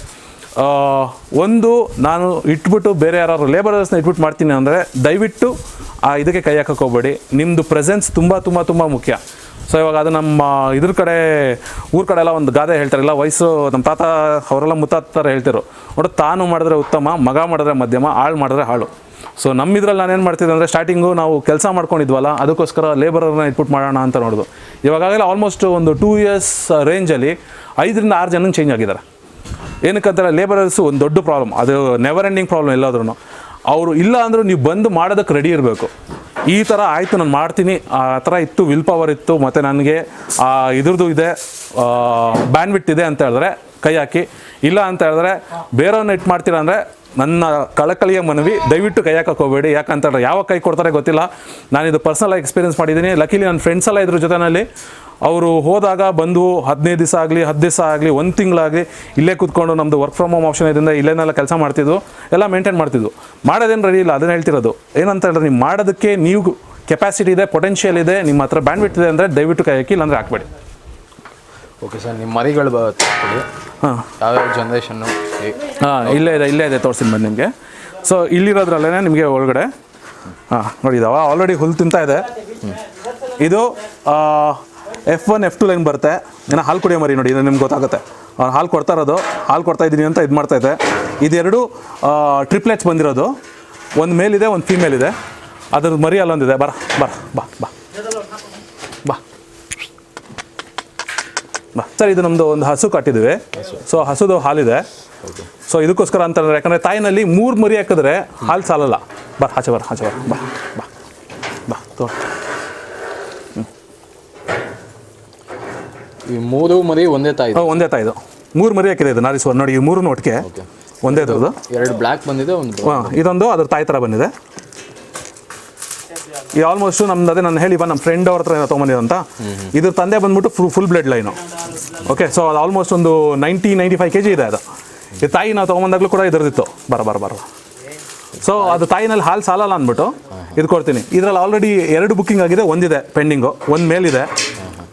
Speaker 1: ಒಂದು ನಾನು ಇಟ್ಬಿಟ್ಟು ಬೇರೆ ಯಾರು ಲೇಬರರ್ಸ್ನ ಇಟ್ಬಿಟ್ಟು ಮಾಡ್ತೀನಿ ಅಂದರೆ, ದಯವಿಟ್ಟು ಆ ಇದಕ್ಕೆ ಕೈ ಹಾಕಕ್ಕೆ ಹೋಗ್ಬೇಡಿ. ನಿಮ್ಮದು ಪ್ರೆಸೆನ್ಸ್ ತುಂಬ ತುಂಬ ತುಂಬ ಮುಖ್ಯ. ಸೊ ಇವಾಗ ಅದು ನಮ್ಮ ಇದ್ರ ಕಡೆ, ಊರ ಕಡೆ ಎಲ್ಲ ಒಂದು ಗಾದೆ ಹೇಳ್ತಾರಲ್ಲ ವಯಸ್ಸು, ನಮ್ಮ ತಾತ ಅವರೆಲ್ಲ ಮುತ್ತಾತರ ಹೇಳ್ತಿರು ಒಟ್ಟು ತಾನು ಮಾಡಿದ್ರೆ ಉತ್ತಮ, ಮಗ ಮಾಡಿದ್ರೆ ಮಧ್ಯಮ, ಆಳು ಮಾಡಿದ್ರೆ ಹಾಳು. ಸೊ ನಮ್ಮ ಇದ್ರಲ್ಲಿ ನಾನು ಏನು ಮಾಡ್ತಿದ್ದೆ ಅಂದರೆ ಸ್ಟಾರ್ಟಿಂಗು ನಾವು ಕೆಲಸ ಮಾಡ್ಕೊಂಡಿದ್ವಲ್ಲ, ಅದಕ್ಕೋಸ್ಕರ ಲೇಬರರ್ನ ಇಟ್ಬಿಟ್ಟು ಮಾಡೋಣ ಅಂತ ನೋಡೋದು. ಇವಾಗಲೇ ಆಲ್ಮೋಸ್ಟ್ ಒಂದು ಟೂ ಇಯರ್ಸ್ ರೇಂಜಲ್ಲಿ ಐದರಿಂದ ಆರು ಜನ ಚೇಂಜ್ ಆಗಿದ್ದಾರೆ. ಏನಕ್ಕಂತಾರೆ ಲೇಬರರ್ಸು ಒಂದು ದೊಡ್ಡ ಪ್ರಾಬ್ಲಮ್ ಅದು ನೆವರ್ ಎಂಡಿಂಗ್ ಪ್ರಾಬ್ಲಮ್ ಎಲ್ಲಾದ್ರೂ ಅವರು ಇಲ್ಲ ಅಂದರೂ ನೀವು ಬಂದು ಮಾಡೋದಕ್ಕೆ ರೆಡಿ ಇರಬೇಕು. ಈ ಥರ ಆಯಿತು, ನಾನು ಮಾಡ್ತೀನಿ. ಆ ಥರ ಇತ್ತು ವಿಲ್ ಪವರ್ ಇತ್ತು, ಮತ್ತು ನನಗೆ ಇದ್ರದ್ದು ಇದೆ ಬ್ಯಾನ್ವಿಟ್ ಇದೆ ಅಂತ ಹೇಳಿದ್ರೆ, ಕೈ ಹಾಕಿ. ಇಲ್ಲ ಅಂತ ಹೇಳಿದ್ರೆ, ಬೇರೆಯವ್ರನ್ನ ಇಟ್ಟು ಮಾಡ್ತೀರಾ ಅಂದರೆ, ನನ್ನ ಕಳಕಳಿಯ ಮನವಿ, ದಯವಿಟ್ಟು ಕೈ ಹಾಕಕ್ಕೆ ಯಾಕಂತ ಹೇಳಿದ್ರೆ ಯಾವ ಕೈ ಕೊಡ್ತಾರೆ ಗೊತ್ತಿಲ್ಲ. ನಾನು ಇದು ಪರ್ಸನಲ್ ಎಕ್ಸ್ಪೀರಿಯನ್ಸ್ ಮಾಡಿದ್ದೀನಿ. ಲಕ್ಕಿಲಿ ನನ್ನ ಫ್ರೆಂಡ್ಸ್ ಎಲ್ಲ ಇದ್ರ ಜೊತೆನಲ್ಲಿ. ಅವರು ಹೋದಾಗ ಬಂದು ಹದಿನೈದು ದಿವಸ ಆಗಲಿ ಹತ್ತು ದಿವಸ ಆಗಲಿ ಒಂದು ತಿಂಗಳಾಗಲಿ ಇಲ್ಲೇ ಕೂತ್ಕೊಂಡು ನಮ್ಮದು ವರ್ಕ್ ಫ್ರಮ್ ಹೋಮ್ ಆಪ್ಷನ್ ಇದರಿಂದ ಇಲ್ಲೇನೆಲ್ಲ ಕೆಲಸ ಮಾಡ್ತಿದ್ವು ಎಲ್ಲ ಮೇಂಟೈನ್ ಮಾಡ್ತಿದ್ವು ಮಾಡೋದೇನು ರೆಡಿ ಇಲ್ಲ ಅದನ್ನ ಹೇಳ್ತಿರೋದು. ಏನಂತ ಹೇಳಿದ್ರೆ ನೀವು ಮಾಡೋದಕ್ಕೆ ನೀವು ಕೆಪಾಸಿಟಿ ಇದೆ ಪೊಟೆನ್ಷಿಯಲ್ ಇದೆ ನಿಮ್ಮ ಹತ್ರ ಬ್ಯಾಂಡ್ವಿಟ್ ಇದೆ ಅಂದರೆ ದಯವಿಟ್ಟು ಕೈ ಹಾಕಿ ಇಲ್ಲಾಂದರೆ ಹಾಕ್ಬೇಡಿ.
Speaker 2: ಓಕೆ ಸರ್ ನಿಮ್ಮ ಮರಿಗಳು ಬರುತ್ತೆ
Speaker 1: ಹಾಂ.
Speaker 2: ಯಾವ್ಯಾವ ಜನ್ರೇಷನ್ನು
Speaker 1: ಹಾಂ ಇಲ್ಲೇ ಇದೆ ಇಲ್ಲೇ ಇದೆ ತೋರಿಸ್ತೀನಿ ಬಂದು ನಿಮಗೆ. ಸೊ ಇಲ್ಲಿರೋದ್ರಲ್ಲೇ ನಿಮಗೆ ಒಳಗಡೆ. ಹಾಂ ನೋಡಿದಾವ ಆಲ್ರೆಡಿ ಹುಲ್ ತಿಂತಾ ಇದೆ. ಇದು F one F two line ಬರುತ್ತೆ. ಏನೋ ಹಾಲು ಕುಡಿಯೋ ಮರಿ ನೋಡಿ ಇದು ನಿಮ್ಗೆ ಗೊತ್ತಾಗುತ್ತೆ. ಅವ್ನು ಹಾಲು ಕೊಡ್ತಾ ಇರೋದು, ಹಾಲು ಕೊಡ್ತಾ ಇದ್ದೀನಿ ಅಂತ ಇದು ಮಾಡ್ತಾ ಇದೆ. ಇದೆರಡು ಟ್ರಿಪ್ಲೆಟ್ಸ್ ಬಂದಿರೋದು. ಒಂದು ಮೇಲಿದೆ ಒಂದು ಫೀಮೇಲ್ ಇದೆ. ಅದ್ರದ್ದು ಮರಿ ಅಲ್ಲೊಂದಿದೆ ಬರ ಬರ, ಬಾ ಬಾ. ಬಾ. ಬಾ. ಸರ್, ಇದು ನಮ್ಮದು ಒಂದು ಹಸು ಕಟ್ಟಿದ್ದೀವಿ. ಸೊ ಹಸುದು ಹಾಲಿದೆ. ಸೊ ಇದಕ್ಕೋಸ್ಕರ ಅಂತಂದ್ರೆ ಯಾಕಂದರೆ ತಾಯಿನಲ್ಲಿ ಮೂರು ಮರಿ ಹಾಕಿದ್ರೆ ಹಾಲು ಸಾಲಲ್ಲ. ಬರ ಆಚೆ ಬರ ಆಚೆ ಬರ ಬಾ ಬಾ. ಬಾ ತೋ
Speaker 2: ಈ ಮೂರು ಮರಿ ಒಂದೇ ತಾಯಿ
Speaker 1: ಒಂದೇ ತಾಯಿದು ಮೂರು ಮರಿ ಹಾಕಿದೆ ಇದು ನಾರೀಶ್ವರ್. ನೋಡಿ ಈ ಮೂರು ಒಟ್ಟಿಗೆ ಒಂದೇ ಥರದ್ದು
Speaker 2: ಎರಡು ಬ್ಲ್ಯಾಕ್ ಬಂದಿದೆ ಒಂದು
Speaker 1: ಹಾಂ ಇದೊಂದು ಅದ್ರ ತಾಯಿ ಥರ ಬಂದಿದೆ. ಈ ಆಲ್ಮೋಸ್ಟ್ ನಮ್ದು ಅದೇ ನಾನು ಹೇಳಿ ಬಾ ನಮ್ಮ ಫ್ರೆಂಡ್ ಅವ್ರ ಹತ್ರ ಏನೋ ತೊಗೊಂಡಿರೋಂತ ಇದ್ರ ತಂದೆ ಬಂದ್ಬಿಟ್ಟು full full blood line okay so ಅದು ಆಲ್ಮೋಸ್ಟ್ ಒಂದು ninety ninety five K G ಇದೆ ಅದು. ಈ ತಾಯಿ ನಾವು ತೊಗೊಂಬಂದಾಗಲೂ ಕೂಡ ಇದ್ರದಿತ್ತು ಬರ ಬರ ಬರ. ಸೊ ಅದು ತಾಯಿನಲ್ಲಿ ಹಾಲು ಸಾಲಲ್ಲ ಅಂದ್ಬಿಟ್ಟು ಇದು ಕೊಡ್ತೀನಿ ಇದರಲ್ಲಿ ಆಲ್ರೆಡಿ ಎರಡು ಬುಕ್ಕಿಂಗ್ ಆಗಿದೆ ಒಂದಿದೆ ಪೆಂಡಿಂಗು ಒಂದು ಮೇಲಿದೆ.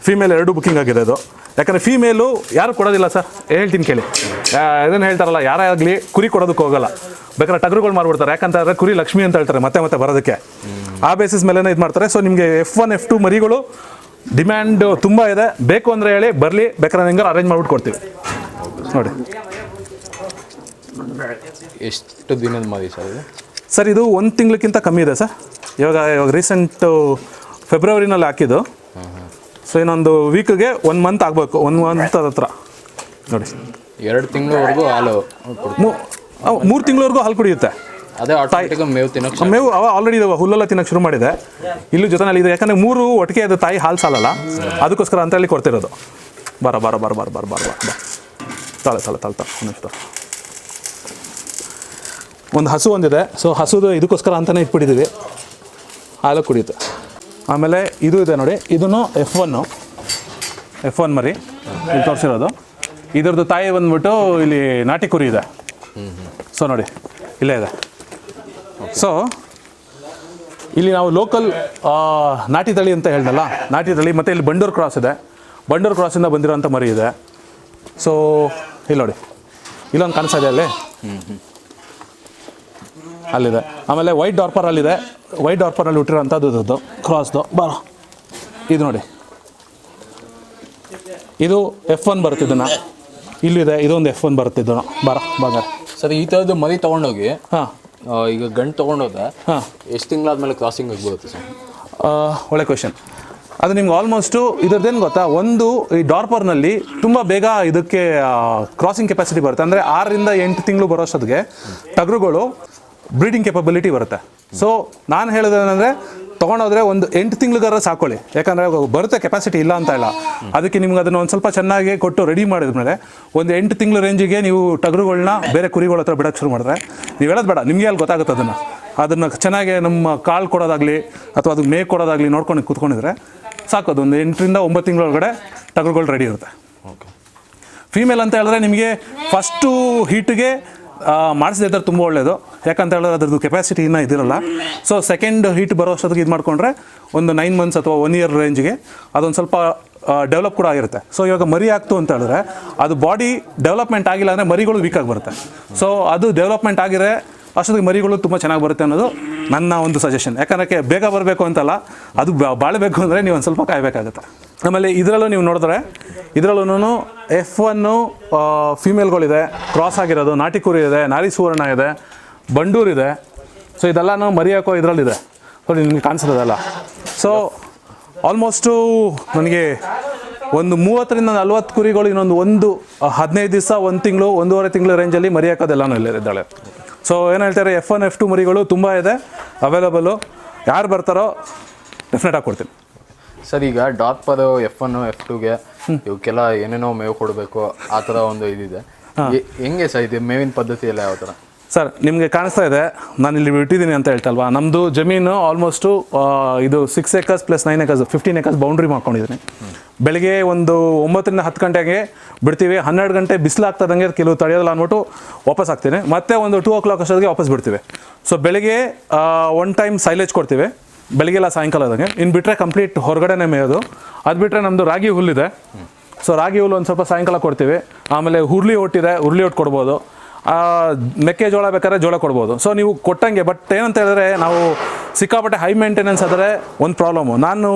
Speaker 1: ಫೀಮೇಲ್ ಎರಡು ಬುಕ್ಕಿಂಗ್ ಆಗಿದೆ ಅದು. ಯಾಕಂದರೆ ಫೀಮೇಲು ಯಾರು ಕೊಡೋದಿಲ್ಲ ಸರ್? ಹೇಳ್ತೀನಿ ಕೇಳಿ. ಇದನ್ನು ಹೇಳ್ತಾರಲ್ಲ ಯಾರೇ ಆಗಲಿ ಕುರಿ ಕೊಡೋದಕ್ಕೆ ಹೋಗಲ್ಲ. ಬೇಕಾದ್ರೆ ಟಗರುಗಳು ಮಾಡ್ಬಿಡ್ತಾರೆ. ಯಾಕಂತಂದರೆ ಕುರಿ ಲಕ್ಷ್ಮಿ ಅಂತ ಹೇಳ್ತಾರೆ ಮತ್ತೆ ಮತ್ತೆ ಬರೋದಕ್ಕೆ. ಆ ಬೇಸಿಸ್ ಮೇಲೇ ಇದು ಮಾಡ್ತಾರೆ. ಸೊ ನಿಮಗೆ ಎಫ್ ಒನ್ ಎಫ್ ಟು ಮರಿಗಳು ಡಿಮ್ಯಾಂಡ್ ತುಂಬ ಇದೆ. ಬೇಕು ಅಂದರೆ ಹೇಳಿ ಬರಲಿ. ಬೇಕಾದ್ರೆ ಹೆಂಗಾರು ಅರೇಂಜ್ ಮಾಡಿಬಿಟ್ಟು ಕೊಡ್ತೀವಿ. ನೋಡಿ.
Speaker 2: ಎಷ್ಟು ದಿನದ ಮರಿ ಸರ್ ಇದು?
Speaker 1: ಸರ್ ಇದು ಒಂದು ತಿಂಗ್ಳಕ್ಕಿಂತ ಕಮ್ಮಿ ಇದೆ ಸರ್. ಇವಾಗ ಇವಾಗ ರೀಸೆಂಟು ಫೆಬ್ರವರಿನಲ್ಲಿ ಹಾಕಿದ್ದು. ಸೊ ಇನ್ನೊಂದು ವೀಕ್ಗೆ ಒನ್ ಮಂತ್ ಆಗಬೇಕು. ಒನ್ ಮಂತ್ ಹತ್ರ. ನೋಡಿ.
Speaker 2: ಎರಡು ತಿಂಗಳವರೆಗೂ ಹಾಲು
Speaker 1: ಮೂರು ತಿಂಗಳವರೆಗೂ ಹಾಲು ಕುಡಿಯುತ್ತೆ.
Speaker 2: ಅದೇ ಆಟೋಮೆಟಿಕ್ ಮೇವು ತಿನ್ನೋಕೆ
Speaker 1: ಮೇವು ಅವ ಆಲ್ರೆಡಿ ಹುಲ್ಲೆಲ್ಲ ತಿನ್ನಕ್ಕೆ ಶುರು ಮಾಡಿದೆ. ಇಲ್ಲೂ ಜೊತೆನಲ್ಲಿ ಇದೆ. ಯಾಕಂದರೆ ಮೂರು ಒಟ್ಟಿಗೆ ಅದು ತಾಯಿ ಹಾಲು ಸಾಲಲ್ಲ. ಅದಕ್ಕೋಸ್ಕರ ಅಂತ ಹೇಳಿ ಕೊಡ್ತಿರೋದು. ಬರ ಬರ ಬರ ಬರ ಬರ ಬರ ಬರ ತಾಳೆ ತಾಳೆ ತಾಳೆ ಒಂದು ಹಸು ಒಂದಿದೆ. ಸೊ ಹಸುದು ಇದಕ್ಕೋಸ್ಕರ ಅಂತಲೇ ಇಟ್ಬಿಟ್ಟಿದ್ದೀವಿ ಹಾಲು ಕುಡಿಯುತ್ತೆ. ಆಮೇಲೆ ಇದು ಇದೆ ನೋಡಿ, ಇದನ್ನು ಎಫ್ ಒನ್ನು ಎಫ್ ಒನ್ ಮರಿ, ಇಲ್ಲಿ ತೋರಿಸಿರೋದು. ಇದ್ರದ್ದು ತಾಯಿ ಬಂದ್ಬಿಟ್ಟು ಇಲ್ಲಿ ನಾಟಿ ಕುರಿ ಇದೆ. ಸೊ ನೋಡಿ, ಇಲ್ಲೇ ಇದೆ. ಸೊ ಇಲ್ಲಿ ನಾವು ಲೋಕಲ್ ನಾಟಿ ತಳಿ ಅಂತ ಹೇಳ್ದಲ್ಲ, ನಾಟಿ ತಳಿ, ಮತ್ತು ಇಲ್ಲಿ ಬಂಡೂರು ಕ್ರಾಸ್ ಇದೆ. ಬಂಡೂರು ಕ್ರಾಸಿಂದ ಬಂದಿರೋಂಥ ಮರಿ ಇದೆ. ಸೊ ಇಲ್ಲಿ ನೋಡಿ, ಇಲ್ಲೊಂದು ಕಾಣಿಸ್ತಾ ಇದೆ ಅಲ್ಲಿ. ಅಲ್ಲಿದೆ. ಆಮೇಲೆ ವೈಟ್ ಡಾರ್ಪರ್ ಅಲ್ಲಿದೆ. ವೈಟ್ ಡಾರ್ಪರಲ್ಲಿ ಹುಟ್ಟಿರೋಂಥದ್ದು ಇದ್ರದ್ದು ಕ್ರಾಸ್ದು ಬರ ಇದು ನೋಡಿ. ಇದು ಎಫ್ ಒನ್ ಬರುತ್ತೆ ಇದನ್ನು. ಇಲ್ಲಿದೆ ಇದೊಂದು ಎಫ್ ಒನ್ ಬರುತ್ತೆ ಇದನ್ನು. ಬರ ಬಂಗಾರ.
Speaker 2: ಸರಿ ಈ ಥರದ್ದು ಮರಿ ತೊಗೊಂಡೋಗಿ
Speaker 1: ಹಾಂ.
Speaker 2: ಈಗ ಗಂಟು ತೊಗೊಂಡೋದ್ರೆ
Speaker 1: ಹಾಂ.
Speaker 2: ಎಷ್ಟು ತಿಂಗಳಾದ್ಮೇಲೆ ಕ್ರಾಸಿಂಗ್ ಆಗ್ಬೋದು ಸರ್?
Speaker 1: ಒಳ್ಳೆ ಕ್ವೆಶನ್ ಅದು ನಿಮ್ಗೆ ಆಲ್ಮೋಸ್ಟು ಇದ್ರದ್ದೇನು ಗೊತ್ತಾ? ಒಂದು ಈ ಡಾರ್ಪರ್ನಲ್ಲಿ ತುಂಬ ಬೇಗ ಇದಕ್ಕೆ ಕ್ರಾಸಿಂಗ್ ಕೆಪಾಸಿಟಿ ಬರುತ್ತೆ. ಅಂದರೆ ಆರರಿಂದ ಎಂಟು ತಿಂಗಳು ಬರೋಷ್ಟೊತ್ತಿಗೆ ಟಗರುಗಳು ಬ್ರೀಡಿಂಗ್ ಕೆಪಬಿಲಿಟಿ ಬರುತ್ತೆ. ಸೊ ನಾನು ಹೇಳೋದೇನೆಂದರೆ ತೊಗೊಂಡೋದ್ರೆ ಒಂದು ಎಂಟು ತಿಂಗಳಿಗಾರ ಸಾಕೊಳ್ಳಿ. ಯಾಕಂದರೆ ಬರುತ್ತೆ ಕೆಪಾಸಿಟಿ ಇಲ್ಲ ಅಂತ ಇಲ್ಲ. ಅದಕ್ಕೆ ನಿಮ್ಗೆ ಅದನ್ನು ಒಂದು ಸ್ವಲ್ಪ ಚೆನ್ನಾಗಿ ಕೊಟ್ಟು ರೆಡಿ ಮಾಡಿದ್ಮೇಲೆ ಒಂದು ಎಂಟು ತಿಂಗಳ ರೇಂಜಿಗೆ ನೀವು ಟಗರುಗಳನ್ನ ಬೇರೆ ಕುರಿಗಳ ಹತ್ರ ಬಿಡೋಕ್ಕೆ ಶುರು ಮಾಡಿದ್ರೆ ನೀವು ಹೇಳೋದು ಬೇಡ ನಿಮಗೆ ಅಲ್ಲಿ ಗೊತ್ತಾಗುತ್ತೆ ಅದನ್ನು. ಅದನ್ನು ಚೆನ್ನಾಗಿ ನಮ್ಮ ಕಾಳು ಕೊಡೋದಾಗಲಿ ಅಥವಾ ಅದಕ್ಕೆ ಮೇ ಕೊಡೋದಾಗಲಿ ನೋಡ್ಕೊಂಡು ಕೂತ್ಕೊಂಡಿದ್ರೆ ಸಾಕು ಅದೊಂದು ಎಂಟರಿಂದ ಒಂಬತ್ತು ತಿಂಗಳೊಳಗಡೆ ಟಗರುಗಳು ರೆಡಿ ಇರುತ್ತೆ.
Speaker 2: ಓಕೆ
Speaker 1: ಫೀಮೇಲ್ ಅಂತ ಹೇಳಿದ್ರೆ ನಿಮಗೆ ಫಸ್ಟು ಹೀಟಿಗೆ ಮಾಡಿಸಿದ ಇದ್ರೆ ತುಂಬ ಒಳ್ಳೆಯದು ಯಾಕಂತ ಹೇಳಿದ್ರೆ ಅದ್ರದ್ದು ಕೆಪಾಸಿಟಿ ಇನ್ನೂ ಇದಿರಲ್ಲ. ಸೊ ಸೆಕೆಂಡ್ ಹೀಟ್ ಬರೋ ಅಷ್ಟೊತ್ತಿಗೆ ಇದು ಮಾಡಿಕೊಂಡ್ರೆ ಒಂದು ನೈನ್ ಮಂತ್ಸ್ ಅಥವಾ ಒನ್ ಇಯರ್ ರೇಂಜ್ಗೆ ಅದೊಂದು ಸ್ವಲ್ಪ ಡೆವಲಪ್ ಕೂಡ ಆಗಿರುತ್ತೆ. ಸೊ ಇವಾಗ ಮರಿ ಆಗ್ತು ಅಂತ ಹೇಳಿದ್ರೆ ಅದು ಬಾಡಿ ಡೆವಲಪ್ಮೆಂಟ್ ಆಗಿಲ್ಲ ಅಂದರೆ ಮರಿಗಳು ವೀಕ್ ಆಗಿ ಬರುತ್ತೆ. ಸೊ ಅದು ಡೆವಲಪ್ಮೆಂಟ್ ಆಗಿದೆ ಅಷ್ಟೊತ್ತಿಗೆ ಮರಿಗಳು ತುಂಬ ಚೆನ್ನಾಗಿ ಬರುತ್ತೆ ಅನ್ನೋದು ನನ್ನ ಒಂದು ಸಜೆಷನ್ ಯಾಕಂದ್ರೆ ಬೇಗ ಬರಬೇಕು ಅಂತಲ್ಲ, ಅದು ಬಾಳಬೇಕು ಅಂದರೆ ನೀವು ಒಂದು ಸ್ವಲ್ಪ ಕಾಯಬೇಕಾಗುತ್ತೆ. ಆಮೇಲೆ ಇದರಲ್ಲೂ ನೀವು ನೋಡಿದ್ರೆ ಇದರಲ್ಲೂ ಎಫ್ ಒನ್ನು ಫೀಮೇಲ್ಗಳಿದೆ ಕ್ರಾಸ್ ಆಗಿರೋದು, ನಾಟಿ ಕುರಿ ಇದೆ, ನಾರಿ ಸುವರ್ಣ ಇದೆ ಬಂಡೂರಿದೆ ಸೊ ಇದೆಲ್ಲನೂ ಮರಿಯಾಕೋ ಇದರಲ್ಲಿದೆ. ಸೊ ನಿಮಗೆ ಕಾಣಿಸಿರೋದಲ್ಲ ಸೊ ಆಲ್ಮೋಸ್ಟು ನನಗೆ ಒಂದು ಮೂವತ್ತರಿಂದ ನಲ್ವತ್ತು ಕುರಿಗಳು ಇನ್ನೊಂದು ಒಂದು ಹದಿನೈದು ದಿವಸ, ಒಂದು ತಿಂಗಳು, ಒಂದೂವರೆ ತಿಂಗಳು ರೇಂಜಲ್ಲಿ ಮರಿ ಇಲ್ಲದಿದ್ದಾಳೆ ಸೊ ಏನು ಹೇಳ್ತಾರೆ ಎಫ್ ಒನ್ ಎಫ್ ಟು ಮರಿಗಳು ತುಂಬ ಇದೆ ಅವೈಲಬಲು ಯಾರು ಬರ್ತಾರೋ ಡೆಫಿನೆಟ್ ಆಗಿ ಕೊಡ್ತೀನಿ.
Speaker 2: ಸರ್ ಈಗ ಡಾರ್ಪರ್ ಎಫ್ ಒನ್ ಎಫ್ ಟೂಗೆ ಇವಕ್ಕೆಲ್ಲ ಏನೇನೋ ಮೇವು ಕೊಡಬೇಕು ಆ ಥರ ಒಂದು ಇದಿದೆ. ಹೆಂಗೆ ಸರ್ ಇದೆ ಮೇವಿನ ಪದ್ಧತಿ ಎಲ್ಲ ಯಾವ ಥರ?
Speaker 1: ಸರ್ ನಿಮಗೆ ಕಾಣಿಸ್ತಾ ಇದೆ ನಾನು ಇಲ್ಲಿ ಬಿಟ್ಟಿದ್ದೀನಿ ಅಂತ ಹೇಳ್ತಲ್ವಾ? ನಮ್ಮದು ಜಮೀನು ಆಲ್ಮೋಸ್ಟು ಇದು six acres plus nine acres fifteen acres boundary ಮಾಡ್ಕೊಂಡಿದ್ದೀನಿ. ಬೆಳಿಗ್ಗೆ ಒಂದು ಒಂಬತ್ತರಿಂದ ಹತ್ತು ಗಂಟೆಗೆ ಬಿಡ್ತೀವಿ ಹನ್ನೆರಡು ಗಂಟೆ ಬಿಸಿಲಾಗ್ತದಂಗೆ ಕೆಲವು ತಡೆಯೋದಿಲ್ಲ ಅಂದ್ಬಿಟ್ಟು ವಾಪಸ್ ಹಾಕ್ತೀನಿ. ಮತ್ತೆ ಒಂದು ಟೂ ಓ ಕ್ಲಾಕ್ ಅಷ್ಟೊತ್ತಿಗೆ ವಾಪಸ್ ಬಿಡ್ತೀವಿ. ಸೊ ಬೆಳಿಗ್ಗೆ ಒನ್ ಟೈಮ್ ಸೈಲೇಜ್ ಕೊಡ್ತೀವಿ. ಬೆಳಿಗ್ಗೆ ಎಲ್ಲ ಸಾಯಂಕಾಲದಂಗೆ ಇನ್ನು ಬಿಟ್ಟರೆ ಕಂಪ್ಲೀಟ್ ಹೊರಗಡೆನೇ ಮೇಯೋದು. ಅದು ಬಿಟ್ಟರೆ ನಮ್ಮದು ರಾಗಿ ಹುಲ್ಲಿದೆ. ಸೊ ರಾಗಿ ಹುಲ್ಲು ಒಂದು ಸ್ವಲ್ಪ ಸಾಯಂಕಾಲ ಕೊಡ್ತೀವಿ. ಆಮೇಲೆ ಹುರ್ಲಿ ಹೊಟ್ಟಿದೆ ಹುರ್ಲಿ ಹೊಟ್ಟು ಕೊಡ್ಬೋದು. ಮೆಕ್ಕೆಜೋಳ ಬೇಕಾದ್ರೆ ಜೋಳ ಕೊಡ್ಬೋದು. ಸೊ ನೀವು ಕೊಟ್ಟಂಗೆ ಬಟ್ ಏನಂತ ಹೇಳಿದ್ರೆ, ನಾವು ಸಿಕ್ಕಾಪಟ್ಟೆ ಹೈ ಮೇಂಟೆನೆನ್ಸ್ ಆದರೆ ಒಂದು ಪ್ರಾಬ್ಲಮ್ಮು ನಾನು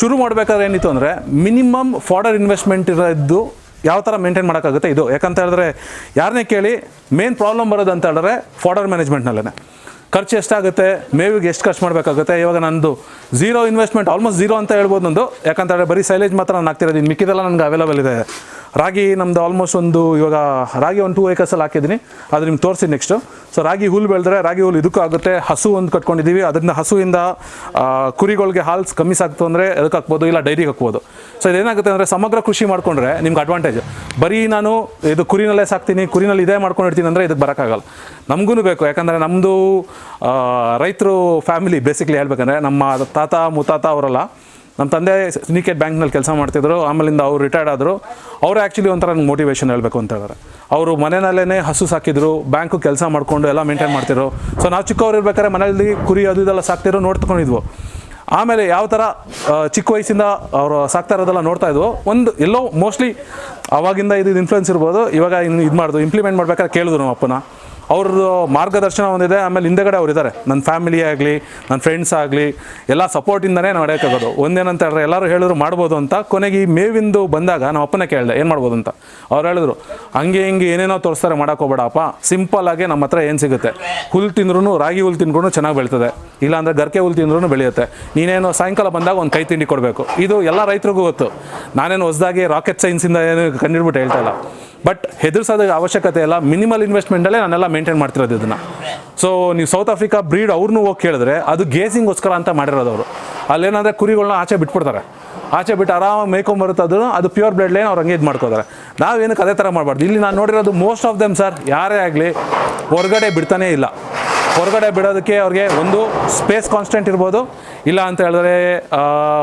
Speaker 1: ಶುರು ಮಾಡಬೇಕಾದ್ರೆ ಏನಿತ್ತು ಅಂದರೆ ಮಿನಿಮಮ್ ಫಾರ್ಡರ್ ಇನ್ವೆಸ್ಟ್ಮೆಂಟ್ ಇರೋದು ಯಾವ ಥರ ಮೇಂಟೈನ್ ಮಾಡೋಕ್ಕಾಗುತ್ತೆ ಇದು. ಯಾಕಂತ ಹೇಳಿದ್ರೆ ಯಾರನ್ನೇ ಕೇಳಿ ಮೇನ್ ಪ್ರಾಬ್ಲಮ್ ಬರೋದು ಅಂತ ಹೇಳಿದ್ರೆ ಫಾರ್ಡರ್ ಮ್ಯಾನೇಜ್ಮೆಂಟ್ನಲ್ಲೇ ಖರ್ಚು ಎಷ್ಟಾಗುತ್ತೆ? ಮೇವಿಗೆ ಎಷ್ಟು ಖರ್ಚು ಮಾಡಬೇಕಾಗುತ್ತೆ? ಇವಾಗ ನಂದು ಝೀರೋ ಇನ್ವೆಸ್ಟ್ಮೆಂಟ್ ಆಲ್ಮೋಸ್ಟ್ ಝೀರೋ ಅಂತ ಹೇಳ್ಬೋದು ನಂದು. ಯಾಕಂತಂದರೆ ಬರೀ ಸೈಲೇಜ್ ಮಾತ್ರ ನಾನು ಹಾಕ್ತಿರೋದು. ಇನ್ನು ಮಿಕ್ಕಿದೆಲ್ಲ ನನಗೆ ಅವೈಲೇಬಲ್ ಇದೆ. ರಾಗಿ ನಮ್ಮದು ಆಲ್ಮೋಸ್ಟ್ ಒಂದು, ಇವಾಗ ರಾಗಿ ಒಂದು ಟೂ ಏಕರ್ಸಲ್ಲಿ ಹಾಕಿದ್ದೀನಿ. ಅದು ನಿಮ್ಗೆ ತೋರಿಸಿ ನೆಕ್ಸ್ಟು ಸೊ ರಾಗಿ ಹುಲ್ಲು ಬೆಳೆದ್ರೆ ರಾಗಿ ಹುಲ್ಲು ಇದಕ್ಕೂ ಆಗುತ್ತೆ. ಹಸು ಒಂದು ಕಟ್ಕೊಂಡಿದ್ದೀವಿ. ಅದರಿಂದ ಹಸುವಿಂದ ಕುರಿಗಳಿಗೆ ಹಾಲು ಕಮ್ಮಿ ಸಾಕ್ತು ಅಂದರೆ ಅದಕ್ಕೆ ಹಾಕ್ಬೋದು? ಇಲ್ಲ, ಡೈರಿಗೆ ಹಾಕ್ಬೋದು. ಸೊ ಇದೇನಾಗುತ್ತೆ ಅಂದರೆ ಸಮಗ್ರ ಕೃಷಿ ಮಾಡಿಕೊಂಡ್ರೆ ನಿಮ್ಗೆ ಅಡ್ವಾಂಟೇಜ್ ಬರೀ ನಾನು ಇದು ಕುರಿನಲ್ಲೇ ಸಾಕ್ತೀನಿ, ಕುರಿನಲ್ಲಿ ಇದೇ ಮಾಡ್ಕೊಂಡಿರ್ತೀನಿ ಅಂದರೆ ಇದಕ್ಕೆ ಬರೋಕ್ಕಾಗಲ್ಲ. ನಮಗೂ ಬೇಕು. ಯಾಕಂದರೆ ನಮ್ಮದು ರೈತರು ಫ್ಯಾಮಿಲಿ ಬೇಸಿಕ್ಲಿ ಹೇಳ್ಬೇಕಂದ್ರೆ ನಮ್ಮ ತಾತ ಮುತ್ತಾತ ಅವರೆಲ್ಲ. ನಮ್ಮ ತಂದೆ ಸಿಂಡಿಕೇಟ್ ಬ್ಯಾಂಕ್ನಲ್ಲಿ ಕೆಲಸ ಮಾಡ್ತಿದ್ರು, ಆಮೇಲಿಂದ ಅವ್ರು ರಿಟೈರ್ಡ್ ಆದರು. ಅವರು ಆ್ಯಕ್ಚುಲಿ ಒಂಥರ ನಂಗೆ ಮೋಟಿವೇಶನ್ ಹೇಳಬೇಕು ಅಂತ ಹೇಳಿದ್ರೆ ಅವರು ಮನೆಯಲ್ಲೇ ಹಸು ಸಾಕಿದ್ರು ಬ್ಯಾಂಕು ಕೆಲಸ ಮಾಡಿಕೊಂಡು ಎಲ್ಲ ಮೇಂಟೈನ್ ಮಾಡ್ತಿದ್ರು. ಸೊ ನಾವು ಚಿಕ್ಕವ್ರು ಇರ್ಬೇಕಾದ್ರೆ ಮನೆಯಲ್ಲಿ ಕುರಿ ಅದು ಇದೆಲ್ಲ ಸಾಕ್ತಿರೋ ನೋಡ್ಕೊಂಡಿದ್ವು ಆಮೇಲೆ ಯಾವ ಥರ ಚಿಕ್ಕ ವಯಸ್ಸಿಂದ ಅವರು ಸಾಕ್ತಾ ಇರೋದೆಲ್ಲ ನೋಡ್ತಾ ಇದ್ವು. ಒಂದು, ಎಲ್ಲೋ ಮೋಸ್ಟ್ಲಿ ಅವಾಗಿಂದ ಇದು ಇನ್ಫ್ಲುಯೆನ್ಸ್ ಇರ್ಬೋದು, ಇವಾಗ ಇನ್ನು ಇದು ಮಾಡೋದು ಇಂಪ್ಲಿಮೆಂಟ್ ಮಾಡ್ಬೇಕಾದ್ರೆ ಕೇಳಿದ್ರು ನಮ್ಮ ಅಪ್ಪನ ಅವ್ರದ್ದು ಮಾರ್ಗದರ್ಶನ ಒಂದಿದೆ, ಆಮೇಲೆ ಹಿಂದೆಗಡೆ ಅವ್ರು ಇದ್ದಾರೆ ನನ್ನ ಫ್ಯಾಮಿಲಿ ಆಗಲಿ ನನ್ನ ಫ್ರೆಂಡ್ಸ್ ಆಗಲಿ, ಎಲ್ಲ ಸಪೋರ್ಟಿಂದನೇ ನಡೆಯೋಕ್ಕಾಗೋದು ಒಂದೇನಂತ ಹೇಳಿದ್ರೆ ಎಲ್ಲರೂ ಹೇಳಿದ್ರು ಮಾಡ್ಬೋದು ಅಂತ, ಕೊನೆಗೆ ಈ ಮೇವಿಂದು ಬಂದಾಗ ನಮ್ಮ ಅಪ್ಪನೇ ಕೇಳಿದೆ, ಏನು ಮಾಡ್ಬೋದು ಅಂತ. ಅವ್ರು ಹೇಳಿದ್ರು, ಹಂಗೆ ಹಿಂಗೆ ಏನೇನೋ ತೋರಿಸ್ತಾರೆ ಮಾಡೋಕ್ಕೋಬೇಡಪ್ಪ ಸಿಂಪಲ್ ಆಗಿ ನಮ್ಮ ಹತ್ರ ಏನು ಸಿಗುತ್ತೆ? ಹುಲ್ ತಿಂದ್ರೂ ರಾಗಿ ಹುಲ್ ತಿಂದ್ರೂ ಚೆನ್ನಾಗಿ ಬೆಳೀತದೆ. ಇಲ್ಲಾಂದರೆ ಗರ್ಕೆ ಹುಲ್ ತಿಂದ್ರೂ ಬೆಳೆಯುತ್ತೆ. ನೀನೇನು ಸಾಯಂಕಾಲ ಬಂದಾಗ ಒಂದು ಕೈ ತಿಂಡಿ ಕೊಡಬೇಕು. ಇದು ಎಲ್ಲ ರೈತರಿಗೂ ಗೊತ್ತು. ನಾನೇನು ಹೊಸದಾಗಿ ರಾಕೆಟ್ ಸೈನ್ಸಿಂದ ಏನು ಕಂಡಿಡ್ಬಿಟ್ಟು ಹೇಳ್ತಾ ಇಲ್ಲ. ಬಟ್ ಹೆದರ್ಸೋದ ಅವಶ್ಯಕತೆ ಇಲ್ಲ. ಮಿನಿಮಲ್ ಇನ್ವೆಸ್ಟ್ಮೆಂಟಲ್ಲೇ ನಾನೆಲ್ಲ ಮೇಂಟೈನ್ ಮಾಡ್ತಿರೋದು ಇದನ್ನು. ಸೊ ನೀವು ಸೌತ್ ಆಫ್ರಿಕಾ ಬ್ರೀಡ್ ಅವ್ರನ್ನೂ ಹೋಗಿ ಕೇಳಿದ್ರೆ ಅದು ಗೇಸಿಂಗೋಸ್ಕರ ಅಂತ ಮಾಡಿರೋದು ಅವರು. ಅಲ್ಲೇನಾದ್ರೆ ಕುರಿಗಳನ್ನ ಆಚೆ ಬಿಟ್ಬಿಡ್ತಾರೆ. ಆಚೆ ಬಿಟ್ಟು ಆರಾಮಾಗಿ ಮೇಯ್ಕೊಂಬರುತ್ತೆ ಅದು ಅದು ಪ್ಯೂರ್ ಬ್ಲಡ್ ಲೈನ್ ಅವ್ರು ಹಂಗೆ ಇದು ಮಾಡ್ಕೋತಾರೆ. ನಾವೇನಕ್ಕೆ ಅದೇ ಥರ ಮಾಡಬಾರ್ದು. ಇಲ್ಲಿ ನಾನು ನೋಡಿರೋದು ಮೋಸ್ಟ್ ಆಫ್ ದೆಮ್ ಸರ್ ಯಾರೇ ಆಗಲಿ ಹೊರಗಡೆ ಬಿಡ್ತಾನೇ ಇಲ್ಲ. ಹೊರಗಡೆ ಬಿಡೋದಕ್ಕೆ ಅವ್ರಿಗೆ ಒಂದು ಸ್ಪೇಸ್ ಕಾನ್ಸ್ಟೆಂಟ್ ಇರ್ಬೋದು. ಇಲ್ಲ ಅಂತ ಹೇಳಿದ್ರೆ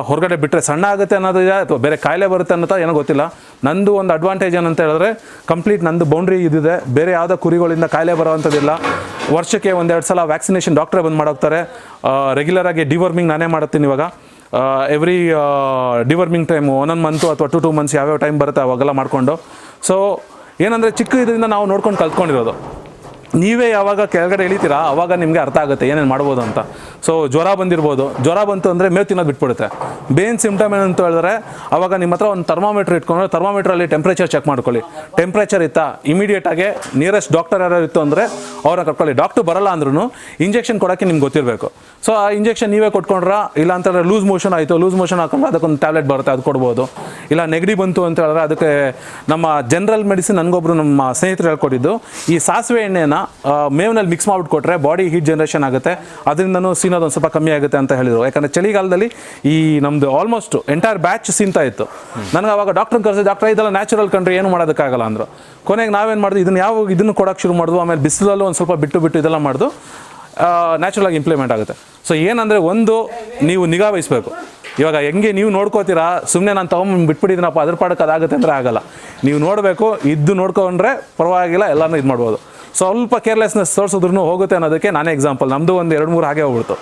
Speaker 1: ಹೊರಗಡೆ ಬಿಟ್ಟರೆ ಸಣ್ಣ ಆಗುತ್ತೆ ಅನ್ನೋದಿದೆ ಅಥವಾ ಬೇರೆ ಕಾಯಿಲೆ ಬರುತ್ತೆ ಅನ್ನೋದು ಏನೋ ಗೊತ್ತಿಲ್ಲ. ನಂದು ಒಂದು ಅಡ್ವಾಂಟೇಜ್ ಏನಂತ ಹೇಳಿದ್ರೆ ಕಂಪ್ಲೀಟ್ ನಂದು ಬೌಂಡ್ರಿ ಇದಿದೆ. ಬೇರೆ ಯಾವುದೋ ಕುರಿಗಳಿಂದ ಕಾಯಿಲೆ ಬರೋವಂಥದ್ದಿಲ್ಲ. ವರ್ಷಕ್ಕೆ ಒಂದೆರಡು ಸಲ ವ್ಯಾಕ್ಸಿನೇಷನ್ ಡಾಕ್ಟ್ರೇ ಬಂದು ಮಾಡೋಗ್ತಾರೆ ರೆಗ್ಯುಲರಾಗಿ ಡಿವರ್ಮಿಂಗ್ ನಾನೇ ಮಾಡುತ್ತೀನಿ ಇವಾಗ. Every deworming time one month ಅಥವಾ ಟು ಟೂ ಮಂತ್ಸ್ ಯಾವ್ಯಾವ ಟೈಮ್ ಬರುತ್ತೆ ಅವಾಗೆಲ್ಲ ಮಾಡಿಕೊಂಡು. ಸೊ ಏನಂದರೆ ಚಿಕ್ಕ ಇದರಿಂದ ನಾವು ನೋಡ್ಕೊಂಡು ಕಲ್ತ್ಕೊಂಡಿರೋದು. ನೀವೇ ಯಾವಾಗ ಕೆಳಗಡೆ ಇಳಿತೀರಾ? ಅವಾಗ ನಿಮಗೆ ಅರ್ಥ ಆಗುತ್ತೆ, ಏನೇನು ಮಾಡ್ಬೋದು ಅಂತ. ಸೊ ಜ್ವರ ಬಂದಿರ್ಬೋದು. ಜ್ವರ ಬಂತು ಅಂದರೆ ಮೇವು ತಿನ್ನೋದು ಬಿಟ್ಬಿಡುತ್ತೆ. ಬೇನ್ ಸಿಮ್ಟಮ್ ಏನಂತ ಹೇಳಿದ್ರೆ, ಅವಾಗ ನಿಮ್ಮ ಹತ್ರ ಒಂದು ಥರ್ಮಾಮೀಟ್ರ್ ಇಟ್ಕೊಂಡು ಥರ್ಮಾಮೀಟ್ರಲ್ಲಿ ಟೆಂಪ್ರೇಚರ್ ಚೆಕ್ ಮಾಡ್ಕೊಳ್ಳಿ. ಟೆಂಪ್ರೇಚರ್ ಇತ್ತಾ? ಇಮಿಡಿಯೇಟಾಗಿ ನಿಯರೆಸ್ಟ್ ಡಾಕ್ಟರ್ ಯಾರು ಇತ್ತು ಅಂದರೆ, ಅವ್ರನ್ನ ಕರ್ಕೊಳ್ಳಿ. ಡಾಕ್ಟರ್ ಬರಲ್ಲ ಅಂದ್ರೂ ಇಂಜೆಕ್ಷನ್ ಕೊಡೋಕ್ಕೆ ನಿಮ್ಗೆ ಗೊತ್ತಿರಬೇಕು. ಸೊ ಆ ಇಂಜೆಕ್ಷನ್ ನೀವೇ ಕೊಟ್ಕೊಂಡ್ರ? ಇಲ್ಲ ಅಂತಂದ್ರೆ ಲೂಸ್ ಮೋಷನ್ ಆಯಿತು. ಲೂಸ್ ಮೋಷನ್ ಹಾಕೊಂಡ್ರೆ ಅದಕ್ಕೊಂದು ಟ್ಯಾಬ್ಲೆಟ್ ಬರುತ್ತೆ, ಅದು ಕೊಡ್ಬೋದು. ಇಲ್ಲ ನೆಗಡಿ ಬಂತು ಅಂತ ಹೇಳಿದ್ರೆ ಅದಕ್ಕೆ ನಮ್ಮ ಜನರಲ್ ಮೆಡಿಸಿನ್ ನನಗೊಬ್ರು ನಮ್ಮ ಸ್ನೇಹಿತರು ಹೇಳ್ಕೊಟ್ಟಿದ್ದು, ಈ ಸಾಸಿವೆ ಎಣ್ಣೆನ ಮೇವ್ನಲ್ಲಿ ಮಿಕ್ಸ್ ಮಾಡಿಬಿಟ್ಟು ಕೊಟ್ಟರೆ ಬಾಡಿ ಹೀಟ್ ಜನ್ರೇಷನ್ ಆಗುತ್ತೆ. ಅದರಿಂದನೂ ಸೀನೋದು ಒಂದು ಸ್ವಲ್ಪ ಕಮ್ಮಿ ಆಗುತ್ತೆ ಅಂತ ಹೇಳಿದರು. ಯಾಕಂದರೆ ಚಳಿಗಾಲದಲ್ಲಿ ಈ ನಮ್ಮದು ಆಲ್ಮೋಸ್ಟ್ ಎಂಟೈರ್ ಬ್ಯಾಚ್ ಸೀನ್ತಾ ಇತ್ತು. ನನಗೆ ಅವಾಗ ಡಾಕ್ಟರ್ ಕರೆಸಿ, ಡಾಕ್ಟರ್, ಇದೆಲ್ಲ ನ್ಯಾಚುರಲ್ ಕಂಡ್ರೆ ಏನು ಮಾಡೋದಕ್ಕಾಗಲ್ಲ ಅಂದರು. ಕೊನೆಗೆ ನಾವೇನು ಮಾಡಿದ್ವಿ ಇದನ್ನು ಯಾವ ಇದನ್ನು ಕೊಡೋಕೆ ಶುರು ಮಾಡಿದ್ವು ಆಮೇಲೆ ಬಿಸಿಲಲ್ಲೂ ಒಂದು ಸ್ವಲ್ಪ ಬಿಟ್ಟು ಬಿಟ್ಟು ಇದೆಲ್ಲ ಮಾಡಿದು ನ್ಯಾಚುರಲ್ ಆಗಿ ಇಂಪ್ಲಿಮೆಂಟ್ ಆಗುತ್ತೆ. ಸೊ ಏನಂದರೆ ಒಂದು, ನೀವು ನಿಗಾ ವಹಿಸ್ಬೇಕು. ಇವಾಗ ಹೆಂಗೆ ನೀವು ನೋಡ್ಕೋತೀರಾ? ಸುಮ್ಮನೆ ನಾನು ತೊಗೊಂಡು ಬಿಟ್ಬಿಟ್ಟಿದ್ದೀನಪ್ಪ, ಅದ್ರ ಪಾಡಕ್ಕೆ ಅದಾಗುತ್ತೆ ಅಂದರೆ ಆಗಲ್ಲ. ನೀವು ನೋಡಬೇಕು, ಇದ್ದು ನೋಡ್ಕೊಂಡ್ರೆ ಪರವಾಗಿಲ್ಲ, ಎಲ್ಲನೂ ಇದು ಮಾಡ್ಬೋದು. ಸ್ವಲ್ಪ ಕೇರ್ಲೆಸ್ನೆಸ್ ತೋರಿಸಿದ್ರು ಹೋಗುತ್ತೆ ಅನ್ನೋದಕ್ಕೆ ನಾನೇ ಎಕ್ಸಾಂಪಲ್ ನಮ್ಮದು ಒಂದು ಎರಡು ಮೂರು ಹಾಗೆ ಹೋಗ್ಬಿಡ್ತು.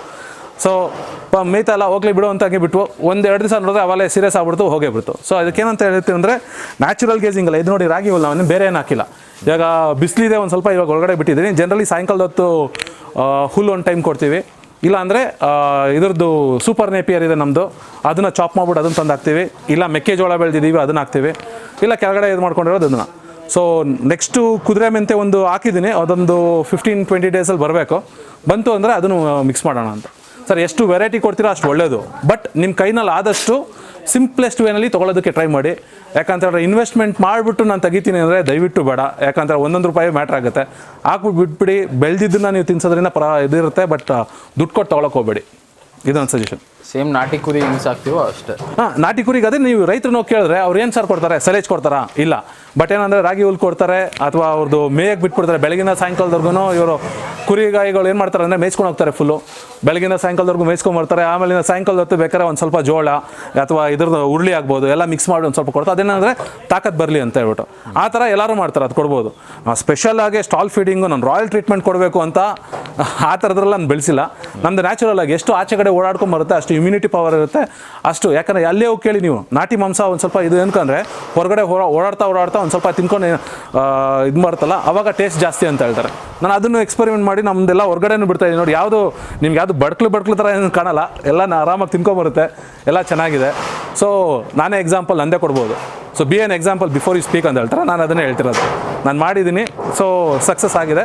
Speaker 1: ಸೊ ಪ ಎಲ್ಲ ಹೋಗ್ಲಿ ಬಿಡು ಅಂತ ಹಾಗೆ ಬಿಟ್ಟು ಒಂದು ಎರಡು ದಿವಸ ನೋಡಿದ್ರೆ ಅವಾಗಲೇ ಸೀರಿಯಸ್ ಆಗ್ಬಿಡ್ತು, ಹೋಗೇ ಬಿಡ್ತು. ಸೊ ಅದಕ್ಕೇನಂತ ಹೇಳ್ತೀವಿ ಅಂದರೆ ನ್ಯಾಚುರಲ್ ಗೇಜಿಂಗ್ ಅಲ್ಲ, ಇದು ನೋಡಿ ರಾಗಿ ನಾವೇನು ಬೇರೆ ಏನು ಹಾಕಿಲ್ಲ. ಇವಾಗ ಬಿಸಿಲಿದೆ ಒಂದು ಸ್ವಲ್ಪ ಇವಾಗ ಒಳಗಡೆ ಬಿಟ್ಟಿದ್ದೀನಿ. ಜನರಲಿ ಸಾಯಂಕಾಲದ ಹೊತ್ತು ಆ, ಹುಲ್ಲು ಒಂದು ಟೈಮ್ ಕೊಡ್ತೀವಿ. ಇಲ್ಲ ಅಂದರೆ ಇದ್ರದ್ದು ಸೂಪರ್ ನೇಪಿಯರ್ ಇದೆ ನಮ್ಮದು ಅದನ್ನು ಚಾಪ್ ಮಾಡ್ಬಿಟ್ಟು ಅದನ್ನು ತಂದು ಹಾಕ್ತೀವಿ. ಇಲ್ಲ ಮೆಕ್ಕೆಜೋಳ ಬೆಳೆದಿದ್ದೀವಿ ಅದನ್ನು ಹಾಕ್ತೀವಿ. ಇಲ್ಲ ಕೆಳಗಡೆ ಇದು ಮಾಡ್ಕೊಂಡಿರೋದು ಅದನ್ನು. ಸೊ ನೆಕ್ಸ್ಟು ಕುದುರೆ ಮೆಂತೆ ಒಂದು ಹಾಕಿದ್ದೀನಿ. ಅದೊಂದು ಫಿಫ್ಟೀನ್ ಟ್ವೆಂಟಿ ಡೇಸಲ್ಲಿ ಬರಬೇಕು. ಬಂತು ಅಂದರೆ ಅದನ್ನು ಮಿಕ್ಸ್ ಮಾಡೋಣ ಅಂತ. ಸರ್ ಎಷ್ಟು ವೆರೈಟಿ ಕೊಡ್ತೀರೋ ಅಷ್ಟು ಒಳ್ಳೆಯದು ಬಟ್ ನಿಮ್ಮ ಕೈನಲ್ಲಿ ಆದಷ್ಟು ಸಿಂಪ್ಲೆಸ್ಟ್ ವೇನಲ್ಲಿ ತೊಗೊಳೋದಕ್ಕೆ ಟ್ರೈ ಮಾಡಿ. ಯಾಕಂತ ಹೇಳಿದ್ರೆ ಇನ್ವೆಸ್ಟ್ಮೆಂಟ್ ಮಾಡಿಬಿಟ್ಟು ನಾನು ತೆಗಿತೀನಿ ಅಂದರೆ ದಯವಿಟ್ಟು ಬೇಡ. ಯಾಕಂದ್ರೆ ಒಂದೊಂದು ರೂಪಾಯಿ ಮ್ಯಾಟ್ರ್ ಆಗುತ್ತೆ. ಹಾಕ್ಬಿಟ್ಟು ಬಿಟ್ಬಿಡಿ, ಬೆಳೆದಿದ್ದನ್ನ ನೀವು ತಿನ್ಸೋದ್ರಿಂದ ಪರ ಇದಿರುತ್ತೆ ಬಟ್ ದುಡ್ಡು ಕೊಟ್ಟು ತೊಗೊಳಕ್ಕೆ ಹೋಗಬೇಡಿ. ಇದೊಂದು ಸಜೆಷನ್
Speaker 2: ಸೇಮ್ ನಾಟಿ ಕುರಿ ಯೂಸ್ ಸಾಕ್ತಿವೋ ಅಷ್ಟೇ.
Speaker 1: ಹಾಂ, ನಾಟಿ ಕುರಿಗೆ ಅದೇ ನೀವು ರೈತರು ನೋವು ಕೇಳಿದ್ರೆ ಅವ್ರು ಏನು ಸರ್ ಕೊಡ್ತಾರೆ? ಸಲೇಜ್ ಕೊಡ್ತಾರಾ? ಇಲ್ಲ. ಬಟ್ ಏನಂದರೆ ರಾಗಿ ಹುಲ್ ಕೊಡ್ತಾರೆ, ಅಥವಾ ಅವ್ರದ್ದು ಮೇಯಕ್ಕೆ ಬಿಟ್ಬಿಡ್ತಾರೆ. ಬೆಳಗಿನ ಸಾಯಂಕಾಲದವರೆಗೂ ಇವರು ಕುರಿಗಾಯಿಗಳು ಏನು ಮಾಡ್ತಾರೆ ಅಂದರೆ ಮೇಯ್ಸ್ಕೊಂಡು ಹೋಗ್ತಾರೆ ಫುಲ್ಲು ಬೆಳಗಿನ ಸಾಯಂಕಾಲದವರೆಗೂ ಮೇಯ್ಸ್ಕೊಂಡು ಬರ್ತಾರೆ ಆಮೇಲೆ ಸಾಯಂಕಾಲದ ಹೊತ್ತು ಬೇಕಾದ್ರೆ ಒಂದು ಸ್ವಲ್ಪ ಜೋಳ, ಅಥವಾ ಇದ್ರದ್ದು ಉರುಳಿ ಆಗ್ಬೋದು, ಎಲ್ಲ ಮಿಕ್ಸ್ ಮಾಡಿ ಒಂದು ಸ್ವಲ್ಪ ಕೊಡ್ತಾರೆ. ಅದೇನಂದರೆ ತಾಕತ್ ಬರಲಿ ಅಂತ ಹೇಳ್ಬಿಟ್ಟು. ಆ ಥರ ಎಲ್ಲರೂ ಮಾಡ್ತಾರೆ, ಅದು ಕೊಡ್ಬೋದು. ಸ್ಪೆಷಲ್ ಆಗಿ ಸ್ಟಾಲ್ ಫೀಡಿಂಗು ನಾನು ರಾಯಲ್ ಟ್ರೀಟ್ಮೆಂಟ್ ಕೊಡಬೇಕು ಅಂತ ಆ ಥರದ್ರಲ್ಲಿ ನಾನು ಬೆಳೆಸಿಲ್ಲ. ನಮ್ಮದು ನ್ಯಾಚುರಲ್ ಆಗಿ ಎಷ್ಟು ಆಚೆ ಕಡೆ ಓಡಾಡ್ಕೊಂಡು ಬರುತ್ತೆ ಅಷ್ಟು ಇಮ್ಯುನಿಟಿ ಪವರ್ ಇರುತ್ತೆ. ಅಷ್ಟು, ಯಾಕಂದರೆ ಅಲ್ಲೇ ಹೋಗಿ ಕೇಳಿ ನೀವು. ನಾಟಿ ಮಾಂಸ ಒಂದು ಸ್ವಲ್ಪ ಇದು ಅನ್ಕೊಂಡ್ರೆ ಹೊರಗಡೆ ಹೊರ ಓಡಾಡ್ತಾ ಓಡಾಡ್ತಾ ಒಂದು ಸ್ವಲ್ಪ ತಿನ್ಕೊಂಡು ಇದು ಮಾಡ್ತಲ್ಲ ಅವಾಗ ಟೇಸ್ಟ್ ಜಾಸ್ತಿ ಅಂತ ಹೇಳ್ತಾರೆ. ನಾನು ಅದನ್ನು ಎಕ್ಸ್ಪೆರಿಮೆಂಟ್ ಮಾಡಿ ನಮ್ಮದೆಲ್ಲ ಹೊರಗಡೆನೂ ಬಿಡ್ತಾ ಇದ್ದೀನಿ ನೋಡಿ, ಯಾವುದು ನಿಮ್ಗೆ ಯಾವುದು ಬಡ್ಕಲು ಬಡ್ಕಲು ಥರ ಏನು ಕಾಣಲ್ಲ ಎಲ್ಲ ಆರಾಮಾಗಿ ತಿನ್ಕೊಂಬರುತ್ತೆ, ಎಲ್ಲ ಚೆನ್ನಾಗಿದೆ. ಸೊ ನಾನೇ ಎಕ್ಸಾಂಪಲ್ ನಂದೇ ಕೊಡ್ಬೋದು. So be an example before you speak ಅಂತ ಹೇಳ್ತಾರೆ. ನಾನು ಅದನ್ನೇ ಹೇಳ್ತಿರೋದು. ನಾನು ಮಾಡಿದ್ದೀನಿ ಸೊ ಸಕ್ಸಸ್ ಆಗಿದೆ.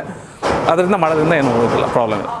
Speaker 1: ಅದರಿಂದ ಮಾಡೋದ್ರಿಂದ ಏನು ಹೋಗೋದಿಲ್ಲ ಪ್ರಾಬ್ಲಮ್ ಇಲ್ಲ.